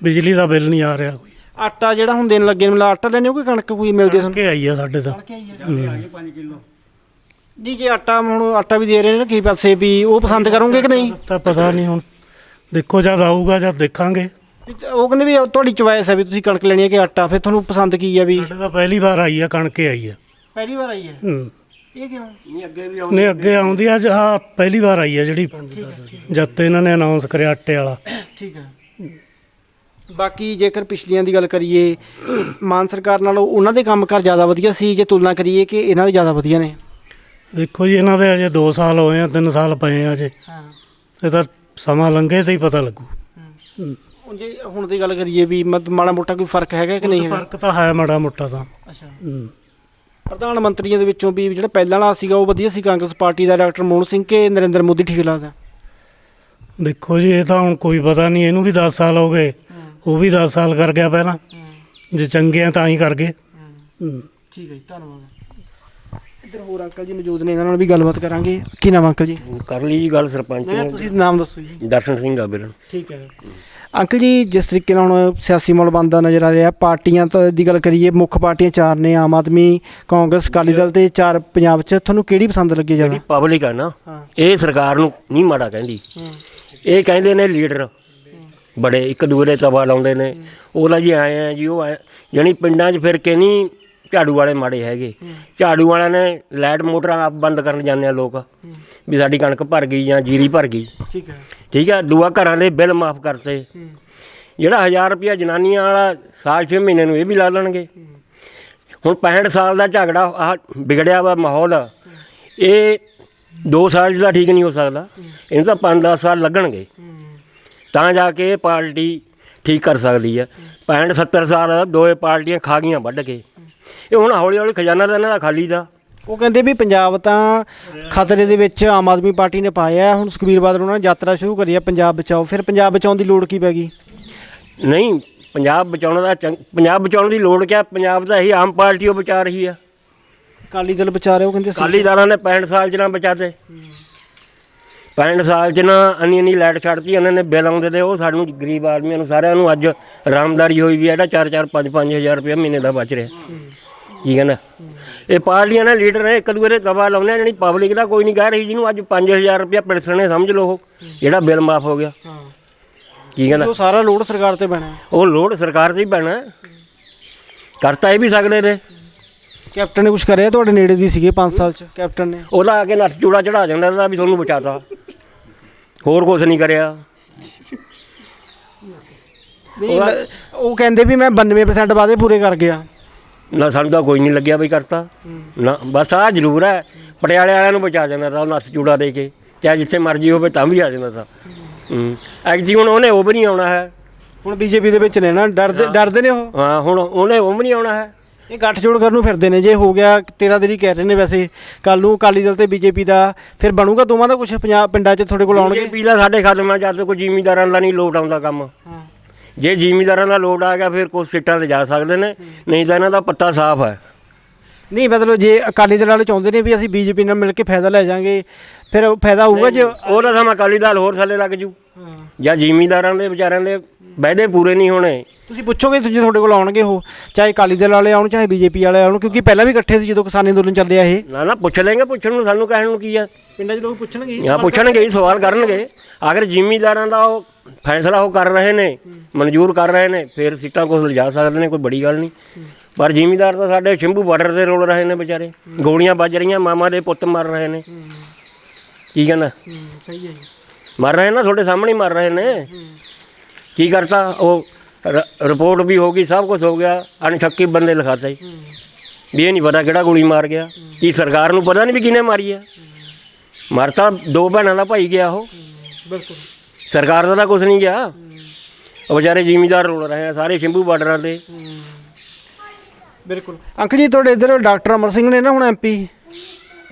ਬਿਜਲੀ ਦਾ ਬਿੱਲ ਨਹੀਂ ਆ ਰਿਹਾ ਕੋਈ। ਆਟਾ ਜਿਹੜਾ ਹੁਣ ਦੇਣ ਲੱਗੇ ਨੂੰ ਆਟਾ ਲੈਣੇ ਹੋ ਕਿ ਕਣਕ ਕੋਈ ਮਿਲਦੀ ਤੁਹਾਨੂੰ? ਕਿ ਆਈ ਆ ਸਾਡੇ ਤਾਂ। ਨਹੀਂ ਜੇ ਆਟਾ ਹੁਣ ਆਟਾ ਵੀ ਦੇ ਰਹੇ ਨੇ ਨਾ ਕਈ ਪਾਸੇ ਵੀ ਉਹ ਪਸੰਦ ਕਰੋਗੇ ਕਿ ਨਹੀਂ? ਤਾਂ ਪਤਾ ਨਹੀਂ ਹੁਣ। ਦੇਖੋ ਜਦ ਆਊਗਾ ਜਦ ਦੇਖਾਂਗੇ। ਵੀ ਉਹ ਕਹਿੰਦੇ ਵੀ ਤੁਹਾਡੀ ਚੁਆਇਸ ਹੈ ਵੀ ਤੁਸੀਂ ਕਣਕ ਲੈਣੀ ਹੈ ਕਿ ਆਟਾ ਫਿਰ ਤੁਹਾਨੂੰ ਪਸੰਦ ਕੀ ਹੈ ਵੀ? ਸਾਡੇ ਤਾਂ ਪਹਿਲੀ ਵਾਰ ਆਈ ਆ ਕਣਕ ਹੀ ਆਈ ਆ। ਪਹਿਲੀ ਵਾਰ ਆਈ ਹੈ ਹੂੰ। ਇਹ ਕਿਉਂ? ਨਹੀਂ ਅੱਗੇ ਆਉਂਦੀ ਆ। ਆ ਪਹਿਲੀ ਵਾਰ ਆਈ ਆ ਜਿਹੜੀ। ਜਦ ਤੇ ਇਹਨਾਂ ਨੇ ਅਨਾਉਂਸ ਕਰਿਆ ਆਟੇ ਵਾਲਾ। ਠੀਕ ਹੈ ਬਾਕੀ ਜੇਕਰ ਪਿਛਲੀਆਂ ਦੀ ਗੱਲ ਕਰੀਏ ਮਾਨ ਸਰਕਾਰ ਨਾਲੋਂ ਉਹਨਾਂ ਦੇ ਕੰਮਕਾਰ ਜ਼ਿਆਦਾ ਵਧੀਆ ਸੀ ਜੇ ਤੁਲਨਾ ਕਰੀਏ ਕਿ ਇਹਨਾਂ ਦੇ ਜ਼ਿਆਦਾ ਵਧੀਆ ਨੇ? ਦੇਖੋ ਜੀ ਇਹਨਾਂ ਦੇ ਅਜੇ 2 ਸਾਲ ਹੋਏ ਆ 3 ਸਾਲ ਪਏ ਆ ਅਜੇ ਹਾਂ। ਇਹ ਤਾਂ ਸਮਾਂ ਲੰਘੇ ਤੇ ਹੀ ਪਤਾ ਲੱਗੂ। ਹੁਣ ਜੇ ਹੁਣ ਦੀ ਗੱਲ ਕਰੀਏ ਵੀ ਮਤ- ਮਾੜਾ ਮੋਟਾ ਕੋਈ ਫ਼ਰਕ ਹੈਗਾ ਕਿ ਨਹੀਂ ਹੈਗਾ? ਫ਼ਰਕ ਤਾਂ ਹੈ ਮਾੜਾ ਮੋਟਾ ਤਾਂ। ਅੱਛਾ। ਹੂੰ। ਪ੍ਰਧਾਨ ਮੰਤਰੀਆਂ ਦੇ ਵਿੱਚੋਂ ਵੀ ਜਿਹੜਾ ਪਹਿਲਾਂ ਵਾਲਾ ਸੀਗਾ ਉਹ ਵਧੀਆ ਸੀ ਕਾਂਗਰਸ ਪਾਰਟੀ ਦਾ ਡਾਕਟਰ ਮਨਮੋਹਨ ਸਿੰਘ ਕੇ ਨਰਿੰਦਰ ਮੋਦੀ ਠੀਕ ਲੱਗਦਾ? ਦੇਖੋ ਜੀ ਇਹ ਤਾਂ ਹੁਣ ਕੋਈ ਪਤਾ ਨਹੀਂ ਇਹਨੂੰ ਵੀ 10 ਸਾਲ ਹੋ ਗਏ। ਉਹ ਵੀ 10 ਸਾਲ ਕਰ ਗਿਆ ਪਹਿਲਾਂ। ਜੇ ਚੰਗੇ ਆ ਤਾਂ ਹੀ ਕਰ ਗਏ। ਹੂੰ। ਠੀਕ ਹੈ ਜੀ ਧੰਨਵਾਦ। ਇੱਧਰ ਹੋਰ ਅੰਕਲ ਜੀ ਮੌਜੂਦ ਨੇ ਇਹਨਾਂ ਨਾਲ ਵੀ ਗੱਲਬਾਤ ਕਰਾਂਗੇ। ਕੀ ਨਾਮ ਅੰਕਲ ਜੀ? ਕਰ ਲਈ ਜੀ ਗੱਲ ਸਰਪੰਚ ਨਹੀਂ ਨੇ ਤੁਸੀਂ ਨਾਮ ਦੱਸੋ ਜੀ। ਦਰਸ਼ਨ ਸਿੰਘ ਆ ਬਿਰਨ ਠੀਕ ਹੈ। ਅੰਕਲ ਜੀ ਜਿਸ ਤਰੀਕੇ ਨਾਲ ਹੁਣ ਸਿਆਸੀ ਮਾਹੌਲ ਬਣਦਾ ਨਜ਼ਰ ਆ ਰਿਹਾ ਪਾਰਟੀਆਂ ਤਾਂ ਦੀ ਗੱਲ ਕਰੀਏ ਮੁੱਖ ਪਾਰਟੀਆਂ ਚਾਰ ਨੇ ਆਮ ਆਦਮੀ ਕਾਂਗਰਸ ਅਕਾਲੀ ਦਲ ਤੇ ਚਾਰ ਪੰਜਾਬ 'ਚ। ਤੁਹਾਨੂੰ ਕਿਹੜੀ ਪਸੰਦ ਲੱਗੀ ਜ਼ਿਆਦਾ? ਪਬਲਿਕ ਆ ਨਾ ਹਾਂ। ਇਹ ਸਰਕਾਰ ਨੂੰ ਨਹੀਂ ਮਾੜਾ ਕਹਿੰਦੀ। ਇਹ ਕਹਿੰਦੇ ਨੇ ਲੀਡਰ ਬੜੇ ਇੱਕ ਦੂਜੇ ਦੇ ਤਵਾ ਲਾਉਂਦੇ ਨੇ। ਉਹਲਾ ਜੀ ਆਏ ਆ ਜੀ ਉਹ ਆਏ ਜਾਣੀ ਪਿੰਡਾਂ 'ਚ ਫਿਰ ਕੇ ਨਹੀਂ ਝਾੜੂ ਵਾਲੇ ਮਾੜੇ ਹੈਗੇ। ਝਾੜੂ ਵਾਲਿਆਂ ਨੇ ਲਾਈਟ ਮੋਟਰਾਂ ਆਪ ਬੰਦ ਕਰਨ ਜਾਂਦੇ ਆ ਲੋਕ। ਵੀ ਸਾਡੀ ਕਣਕ ਭਰ ਗਈ ਜਾਂ ਜੀਰੀ ਭਰ ਗਈ। ਠੀਕ ਹੈ। ਠੀਕ ਹੈ ਦੂਆ ਘਰਾਂ ਦੇ ਬਿੱਲ ਮਾਫ ਕਰਤੇ। ਜਿਹੜਾ 1000 ਰੁਪਿਆ ਜਨਾਨੀਆਂ ਵਾਲਾ ਸਾਲ 6 ਮਹੀਨੇ ਨੂੰ ਇਹ ਵੀ ਲਾ ਲੈਣਗੇ। ਹੁਣ 65 ਸਾਲ ਦਾ ਝਗੜਾ ਆ ਵਿਗੜਿਆ ਵਾ ਮਾਹੌਲ। ਇਹ 2 ਸਾਲ 'ਚ ਤਾਂ ਠੀਕ ਨਹੀਂ ਹੋ ਸਕਦਾ। ਇਹਨੂੰ ਤਾਂ 5-10 ਸਾਲ ਲੱਗਣਗੇ। ਤਾਂ ਜਾ ਕੇ ਇਹ ਪਾਰਟੀ ਠੀਕ ਕਰ ਸਕਦੀ ਹੈ 65-70 ਸਾਲ ਦੋਏ ਪਾਰਟੀਆਂ ਖਾ ਗਈਆਂ ਵੱਢ ਕੇ। ਇਹ ਹੁਣ ਹੌਲੀ ਹੌਲੀ ਖਜ਼ਾਨਾ ਤਾਂ ਇਹਨਾਂ ਦਾ ਖਾਲੀ ਦਾ। ਉਹ ਕਹਿੰਦੇ ਵੀ ਪੰਜਾਬ ਤਾਂ ਖਤਰੇ ਦੇ ਵਿੱਚ ਆਮ ਆਦਮੀ ਪਾਰਟੀ ਨੇ ਪਾਇਆ ਹੈ। ਹੁਣ ਸੁਖਬੀਰ ਬਾਦਲ ਉਹਨਾਂ ਨੇ ਯਾਤਰਾ ਸ਼ੁਰੂ ਕਰੀ ਹੈ ਪੰਜਾਬ ਬਚਾਓ। ਫਿਰ ਪੰਜਾਬ ਬਚਾਉਣ ਦੀ ਲੋੜ ਕੀ ਪੈ ਗਈ? ਨਹੀਂ ਪੰਜਾਬ ਬਚਾਉਣ ਦਾ ਚੰਗ- ਪੰਜਾਬ ਬਚਾਉਣ ਦੀ ਲੋੜ ਕਿਆ? ਪੰਜਾਬ ਤਾਂ ਇਹੀ ਆਮ ਪਾਰਟੀ ਉਹ ਬਚਾ ਰਹੀ ਆ। ਅਕਾਲੀ ਦਲ ਬਚਾ ਰਹੇ ਉਹ ਕਹਿੰਦੇ ਅਸੀਂ- ਅਕਾਲੀਦਾਰਾਂ ਨੇ 65 ਸਾਲ ਚ ਨਾ ਬਚਾਤੇ 65 ਸਾਲ ਚ ਨਾ ਅੰਨੀ ਅੰਨੀ ਲਾਈਟ ਛੱਡਤੀ ਉਹਨਾਂ ਨੇ ਬਿੱਲ ਆਉਂਦੇ ਤੇ ਉਹ ਸਾਨੂੰ ਗਰੀਬ ਆਦਮੀਆਂ ਨੂੰ ਸਾਰਿਆਂ ਨੂੰ ਅੱਜ ਆਰਾਮਦਾਰੀ ਹੋਈ ਵੀ ਹੈ ਜਿਹੜਾ 4-4 5-5 ਹਜ਼ਾਰ ਰੁਪਏ ਮਹੀਨੇ ਦਾ ਬਚ ਰਿਹਾ। ਠੀਕ ਹੈ ਨਾ ਇਹ ਪਾਰਟੀਆਂ ਨੇ ਲੀਡਰ ਨੇ ਇੱਕ ਦੂਜੇ ਦੇ ਤਵਾ ਲਾਉਂਦੇ ਜਿਹੜੀ ਪਬਲਿਕ ਦਾ ਕੋਈ ਨਹੀਂ ਕਹਿ ਰਹੀ ਜਿਹਨੂੰ ਅੱਜ 5000 ਰੁਪਏ ਪੈਨਸ਼ਨ ਨੇ ਸਮਝ ਲਓ ਜਿਹੜਾ ਬਿੱਲ ਮਾਫ ਹੋ ਗਿਆ। ਠੀਕ ਹੈ ਨਾ ਉਹ ਸਾਰਾ ਲੋਡ ਸਰਕਾਰ ਤੇ ਪੈਣਾ। ਉਹ ਲੋਡ ਸਰਕਾਰ ਤੇ ਹੀ ਪੈਣਾ। ਕਰਤਾ ਇਹ ਵੀ ਸਕਦੇ ਨੇ। ਕੈਪਟਨ ਨੇ ਕੁਝ ਕਰਿਆ ਤੁਹਾਡੇ ਨੇੜੇ ਦੀ ਸੀਗੇ 5 ਸਾਲ ਚ ਕੈਪਟਨ ਨੇ? ਉਹਦਾ ਆ ਕੇ ਨੱਥ ਚੂੜਾ ਚੜਾ ਜਾਂਦਾ ਇਹਦਾ ਵੀ ਤੁਹਾਨੂੰ ਬਚਾਤਾ। ਹੋਰ ਕੁਝ ਨਹੀਂ ਕਰਿਆ। ਨਹੀਂ, ਉਹ ਕਹਿੰਦੇ ਵੀ ਮੈਂ 92% ਵਾਅਦੇ ਪੂਰੇ ਕਰ ਗਿਆ। ਨਾ ਸਾਨੂੰ ਤਾਂ ਕੋਈ ਨਹੀਂ ਲੱਗਿਆ ਵੀ ਕਰਤਾ। ਨਾ ਬਸ ਆ ਜ਼ਰੂਰ ਹੈ ਪਟਿਆਲੇ ਵਾਲਿਆਂ ਨੂੰ ਬਚਾ ਜਾਂਦਾ ਤਾਂ ਉਹ ਨੱਥ ਚੂੜਾ ਦੇ ਕੇ। ਚਾਹੇ ਜਿੱਥੇ ਮਰਜ਼ੀ ਹੋਵੇ ਤਾਂ ਵੀ ਆ ਜਾਂਦਾ ਤਾਂ। ਹੂੰ। ਐਕਚੁਅਲੀ ਹੁਣ ਉਹਨੇ ਉਹ ਵੀ ਨਹੀਂ ਆਉਣਾ ਹੈ। ਹੁਣ ਬੀਜੇਪੀ ਦੇ ਵਿੱਚ ਨੇ ਨਾ ਡਰਦੇ ਡਰਦੇ ਨੇ ਉਹ? ਹਾਂ ਹੁਣ ਉਹਨੇ ਉਹ ਵੀ ਨਹੀਂ ਆਉਣਾ ਹੈ। ਇਹ ਗੱਠਜੋੜ ਕਰਨ ਨੂੰ ਫਿਰਦੇ ਨੇ। ਜੇ ਹੋ ਗਿਆ ਤੇਰਾ ਦਿਨ ਹੀ ਕਹਿ ਰਹੇ ਨੇ ਵੈਸੇ। ਕੱਲ ਨੂੰ ਅਕਾਲੀ ਦਲ ਤੇ ਬੀਜੇਪੀ ਦਾ ਫਿਰ ਬਣੂਗਾ ਦੋਵਾਂ ਦਾ ਕੁਝ ਪੰਜਾਬ ਪਿੰਡਾਂ 'ਚ ਤੁਹਾਡੇ ਕੋਲ ਆਉਣਗੇ? ਬੀਜੇਪੀ ਦਾ ਸਾਡੇ ਖਤਮ ਆ ਜਦ ਤੱਕ ਕੋਈ ਜ਼ਿਮੀਦਾਰਾਂ ਦਾ ਨਹੀਂ ਲੋਟ ਆਉਂਦਾ ਕੰਮ। ਹਾਂ। ਜੇ ਜ਼ਿਮੀਦਾਰਾਂ ਦਾ ਲੋਟ ਆ ਗਿਆ ਫਿਰ ਕੁਝ ਸੀਟਾਂ ਤੇ ਜਾ ਸਕਦੇ ਨੇ। ਨਹੀਂ ਤਾਂ ਇਹਨਾਂ ਦਾ ਪੱਤਾ ਸਾਫ਼ ਹੈ। ਨਹੀਂ ਮਤਲਬ ਜੇ ਅਕਾਲੀ ਦਲ ਵਾਲੇ ਚਾਹੁੰਦੇ ਨੇ ਵੀ ਅਸੀਂ ਬੀਜੇਪੀ ਨਾਲ ਮਿਲ ਕੇ ਫਾਇਦਾ ਲੈ ਜਾਾਂਗੇ ਫਿਰ ਉਹ ਫਾਇਦਾ ਹੋਊਗਾ ਜੇ ਉਹਦਾ ਸਮਾਂ ਅਕਾਲੀ ਦਲ ਹੋਰ ਥੱਲੇ ਲੱਗ ਜੂ। ਜਾਂ ਜ਼ਿਮੀਂਦਾਰਾਂ ਦੇ ਵਿਚਾਰਿਆਂ ਦੇ ਵਾਅਦੇ ਪੂਰੇ ਨਹੀਂ ਹੋਣੇ। ਤੁਸੀਂ ਪੁੱਛੋਗੇ ਤੁਸੀਂ ਤੁਹਾਡੇ ਕੋਲ ਆਉਣਗੇ ਉਹ ਚਾਹੇ ਅਕਾਲੀ ਦਲ ਵਾਲੇ ਆਉਣ ਚਾਹੇ ਬੀਜੇਪੀ ਵਾਲੇ ਆਉਣ ਕਿਉਂਕਿ ਪਹਿਲਾਂ ਵੀ ਇਕੱਠੇ ਸੀ ਜਦੋਂ ਕਿਸਾਨੀ ਅੰਦੋਲਨ ਚੱਲਿਆ ਇਹ। ਨਾ ਨਾ ਪੁੱਛ ਲੈਂਗੇ ਪੁੱਛਣ ਨੂੰ ਸਾਨੂੰ ਕਹਿਣ ਨੂੰ ਕੀ ਆ। ਪਿੰਡਾਂ 'ਚ ਲੋਕ ਪੁੱਛਣਗੇ ਜਾਂ ਪੁੱਛਣਗੇ ਹੀ ਸਵਾਲ ਕਰਨਗੇ। ਅਗਰ ਜ਼ਿਮੀਂਦਾਰਾਂ ਦਾ ਉਹ ਫੈਸਲਾ ਉਹ ਕਰ ਰਹੇ ਨੇ ਮਨਜ਼ੂਰ ਕਰ ਰਹੇ ਨੇ ਫਿਰ ਸੀਟਾਂ ਕੁਛ ਲਿਜਾ ਸਕਦੇ ਨੇ ਕੋਈ ਬੜੀ ਗੱਲ ਨਹੀਂ। ਪਰ ਜ਼ਿਮੀਦਾਰ ਤਾਂ ਸਾਡੇ ਸ਼ੰਭੂ ਬਾਰਡਰ ਤੇ ਰੋਲ ਰਹੇ ਨੇ ਵਿਚਾਰੇ। ਗੋਲੀਆਂ ਵੱਜ ਰਹੀਆਂ ਮਾਮਾ ਦੇ ਪੁੱਤ ਮਰ ਰਹੇ ਨੇ। ਕੀ ਕਹਿੰਦਾ? ਸਹੀ ਹੈ ਜੀ। ਮਰ ਰਹੇ ਨਾ ਤੁਹਾਡੇ ਸਾਹਮਣੇ ਹੀ ਮਰ ਰਹੇ ਨੇ। ਕੀ ਕਰਤਾ? ਉਹ ਰਿਪੋਰਟ ਵੀ ਹੋ ਗਈ ਸਭ ਕੁਝ ਹੋ ਗਿਆ। ਅਣਥੱਕੀ ਬੰਦੇ ਲਿਖਾਤੇ ਵੀ ਇਹ ਨਹੀਂ ਪਤਾ ਕਿਹੜਾ ਗੋਲੀ ਮਾਰ ਗਿਆ। ਕੀ ਸਰਕਾਰ ਨੂੰ ਪਤਾ ਨਹੀਂ ਵੀ ਕਿਹਨੇ ਮਾਰੀ ਆ? ਮਰਤਾ ਦੋ ਭੈਣਾਂ ਦਾ ਭਾਈ ਗਿਆ ਉਹ। ਬਿਲਕੁਲ। ਸਰਕਾਰ ਦਾ ਤਾਂ ਕੁਝ ਨਹੀਂ ਗਿਆ। ਉਹ ਵਿਚਾਰੇ ਜ਼ਿਮੀਦਾਰ ਰੋਲ ਰਹੇ ਆ ਸਾਰੇ ਸ਼ੰਭੂ ਬਾਰਡਰਾਂ ਤੇ। ਬਿਲਕੁਲ। ਅੰਕਲ ਜੀ ਤੁਹਾਡੇ ਇੱਧਰ ਡਾਕਟਰ ਅਮਰ ਸਿੰਘ ਨੇ ਨਾ ਹੁਣ ਐਮਪੀ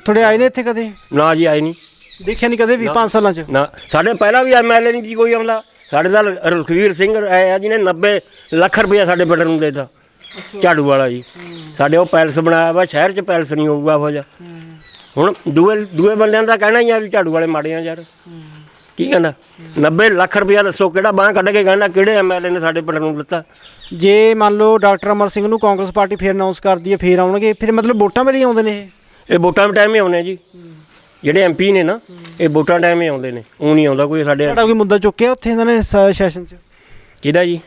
ਤੁਹਾਡੇ ਆਏ ਨੇ ਇੱਥੇ ਕਦੇ? ਨਾ ਜੀ ਆਏ ਨਹੀਂ ਦੇਖਿਆ ਨਹੀਂ ਕਦੇ ਵੀ 5 ਸਾਲਾਂ ਚ? ਨਾ ਸਾਡੇ ਪਹਿਲਾਂ ਵੀ ਐਮਐਲਏ ਨਹੀਂ ਜੀ ਕੋਈ ਆਉਂਦਾ। ਸਾਡੇ ਦਾ ਰਖਵੀਰ ਸਿੰਘ ਆਏ ਆ ਜਿਹਨੇ 90 ਲੱਖ ਰੁਪਇਆ ਸਾਡੇ ਪਿੰਡ ਨੂੰ ਦੇਤਾ ਝਾੜੂ ਵਾਲਾ ਜੀ। ਸਾਡੇ ਉਹ ਪੈਲਸ ਬਣਾਇਆ ਵਾ ਸ਼ਹਿਰ 'ਚ ਪੈਲਸ ਨਹੀਂ ਹੋਊਗਾ ਹੋ। ਜਾ ਹੁਣ ਦੂਏ ਦੂਏ ਬੰਦਿਆਂ ਦਾ ਕਹਿਣਾ ਹੀ ਆ ਵੀ ਝਾੜੂ ਵਾਲੇ ਮਾੜੇ ਆ ਯਾਰ। ਕੀ ਕਹਿੰਦਾ? 90 ਲੱਖ ਰੁਪਇਆ ਦੱਸੋ ਕਿਹੜਾ ਬਾਹ ਕੱਢ ਕੇ ਕਹਿੰਦਾ ਕਿਹੜੇ ਐਮਐਲਏ ਨੇ ਸਾਡੇ ਪਿੰਡ ਨੂੰ ਦਿੱਤਾ? ਜੇ ਮੰਨ ਲਓ ਡਾਕਟਰ ਅਮਰ ਸਿੰਘ ਨੂੰ ਕਾਂਗਰਸ ਪਾਰਟੀ ਫੇਰ ਅਨਾਉਂਸ ਕਰਦੀ ਹੈ ਫੇਰ ਆਉਣਗੇ ਫਿਰ ਮਤਲਬ ਵੋਟਾਂ ਵੇਲੇ ਆਉਂਦੇ ਨੇ ਇਹ? ਇਹ ਵੋਟਾਂ ਦੇ ਟਾਈਮ ਹੀ ਆਉਣੇ ਜੀ। ਜਿਹੜੇ ਐਮਪੀ ਨੇ ਨਾ ਇਹ ਵੋਟਾਂ ਟਾਈਮ ਹੀ ਆਉਂਦੇ ਨੇ ਉਹ ਨਹੀਂ ਆਉਂਦਾ ਕੋਈ ਸਾਡੇ ਤੁਹਾਡਾ ਕੋਈ ਮੁੱਦਾ ਚੁੱਕਿਆ ਉੱਥੇ ਇਹਨਾਂ ਨੇ ਸ- ਸੈਸ਼ਨ 'ਚ? ਕਿਹਦਾ ਜੀ?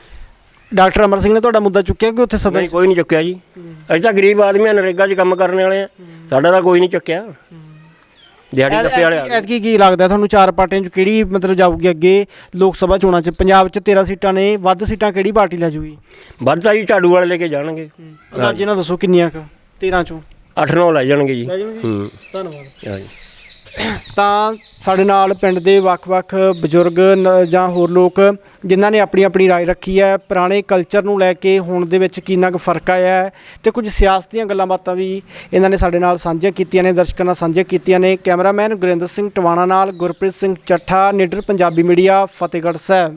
ਡਾਕਟਰ ਅਮਰ ਸਿੰਘ ਨੇ ਤੁਹਾਡਾ ਮੁੱਦਾ ਚੁੱਕਿਆ ਕਿ ਉੱਥੇ ਸਦਨ ਨਹੀਂ ਕੋਈ ਨਹੀਂ ਚੁੱਕਿਆ ਜੀ। ਅਸੀਂ ਤਾਂ ਗਰੀਬ ਆਦਮੀ ਆ ਨਰੇਗਾ 'ਚ ਕੰਮ ਕਰਨ ਵਾਲੇ ਆ। ਸਾਡਾ ਤਾਂ ਕੋਈ ਨਹੀਂ ਚੁੱਕਿਆ। ਦਿਹਾੜੀ ਦੱਪੇ ਵਾਲੇ ਆ। ਐਤਕੀ ਕੀ ਲੱਗਦਾ ਤੁਹਾਨੂੰ ਚਾਰ ਪਾਰਟੀਆਂ 'ਚ ਕਿਹੜੀ ਮਤਲਬ ਜਾਊਗੀ ਅੱਗੇ ਲੋਕ ਸਭਾ ਚੋਣਾਂ 'ਚ? ਪੰਜਾਬ 'ਚ 13 ਸੀਟਾਂ ਨੇ ਵੱਧ ਸੀਟਾਂ ਕਿਹੜੀ ਪਾਰਟੀ ਲੈ ਜੂਗੀ? ਵੱਧ ਤਾਂ ਜੀ ਝਾੜੂ ਵਾਲੇ ਲੈ ਕੇ ਜਾਣਗੇ। ਅੰਦਾਜ਼ੇ ਨਾਲ ਦੱਸੋ ਕਿੰਨੀਆਂ ਕੁ? 13 ਚੋਂ? 8-9 ਲੈ ਜਾਣਗੇ ਜੀ। ਲੈ ਜਾਣਗੇ? ਹੂੰ। ਧੰਨਵਾਦ। ਤਾਂ ਸਾਡੇ ਨਾਲ ਪਿੰਡ ਦੇ ਵੱਖ-ਵੱਖ ਬਜ਼ੁਰਗ ਨ- ਜਾਂ ਹੋਰ ਲੋਕ ਜਿਨ੍ਹਾਂ ਨੇ ਆਪਣੀ ਆਪਣੀ رائے ਰੱਖੀ ਹੈ ਪੁਰਾਣੇ ਕਲਚਰ ਨੂੰ ਲੈ ਕੇ ਹੁਣ ਦੇ ਵਿੱਚ ਕਿੰਨਾ ਕੁ ਫਰਕ ਆਇਆ ਹੈ ਤੇ ਕੁਝ ਸਿਆਸਤ ਦੀਆਂ ਗੱਲਾਂ ਬਾਤਾਂ ਵੀ ਇਹਨਾਂ ਨੇ ਸਾਡੇ ਨਾਲ ਸਾਂਝੀਆਂ ਕੀਤੀਆਂ ਨੇ ਦਰਸ਼ਕਾਂ ਨਾਲ ਸਾਂਝੀਆਂ ਕੀਤੀਆਂ ਨੇ ਕੈਮਰਾਮੈਨ ਗੁਰਿੰਦਰ ਸਿੰਘ ਟਵਾਣਾ ਨਾਲ ਗੁਰਪ੍ਰੀਤ ਸਿੰਘ ਚੱਠਾ ਨਿਡਰ ਪੰਜਾਬੀ ਮੀਡੀਆ ਫਤਿਹਗੜ੍ਹ ਸਾਹਿਬ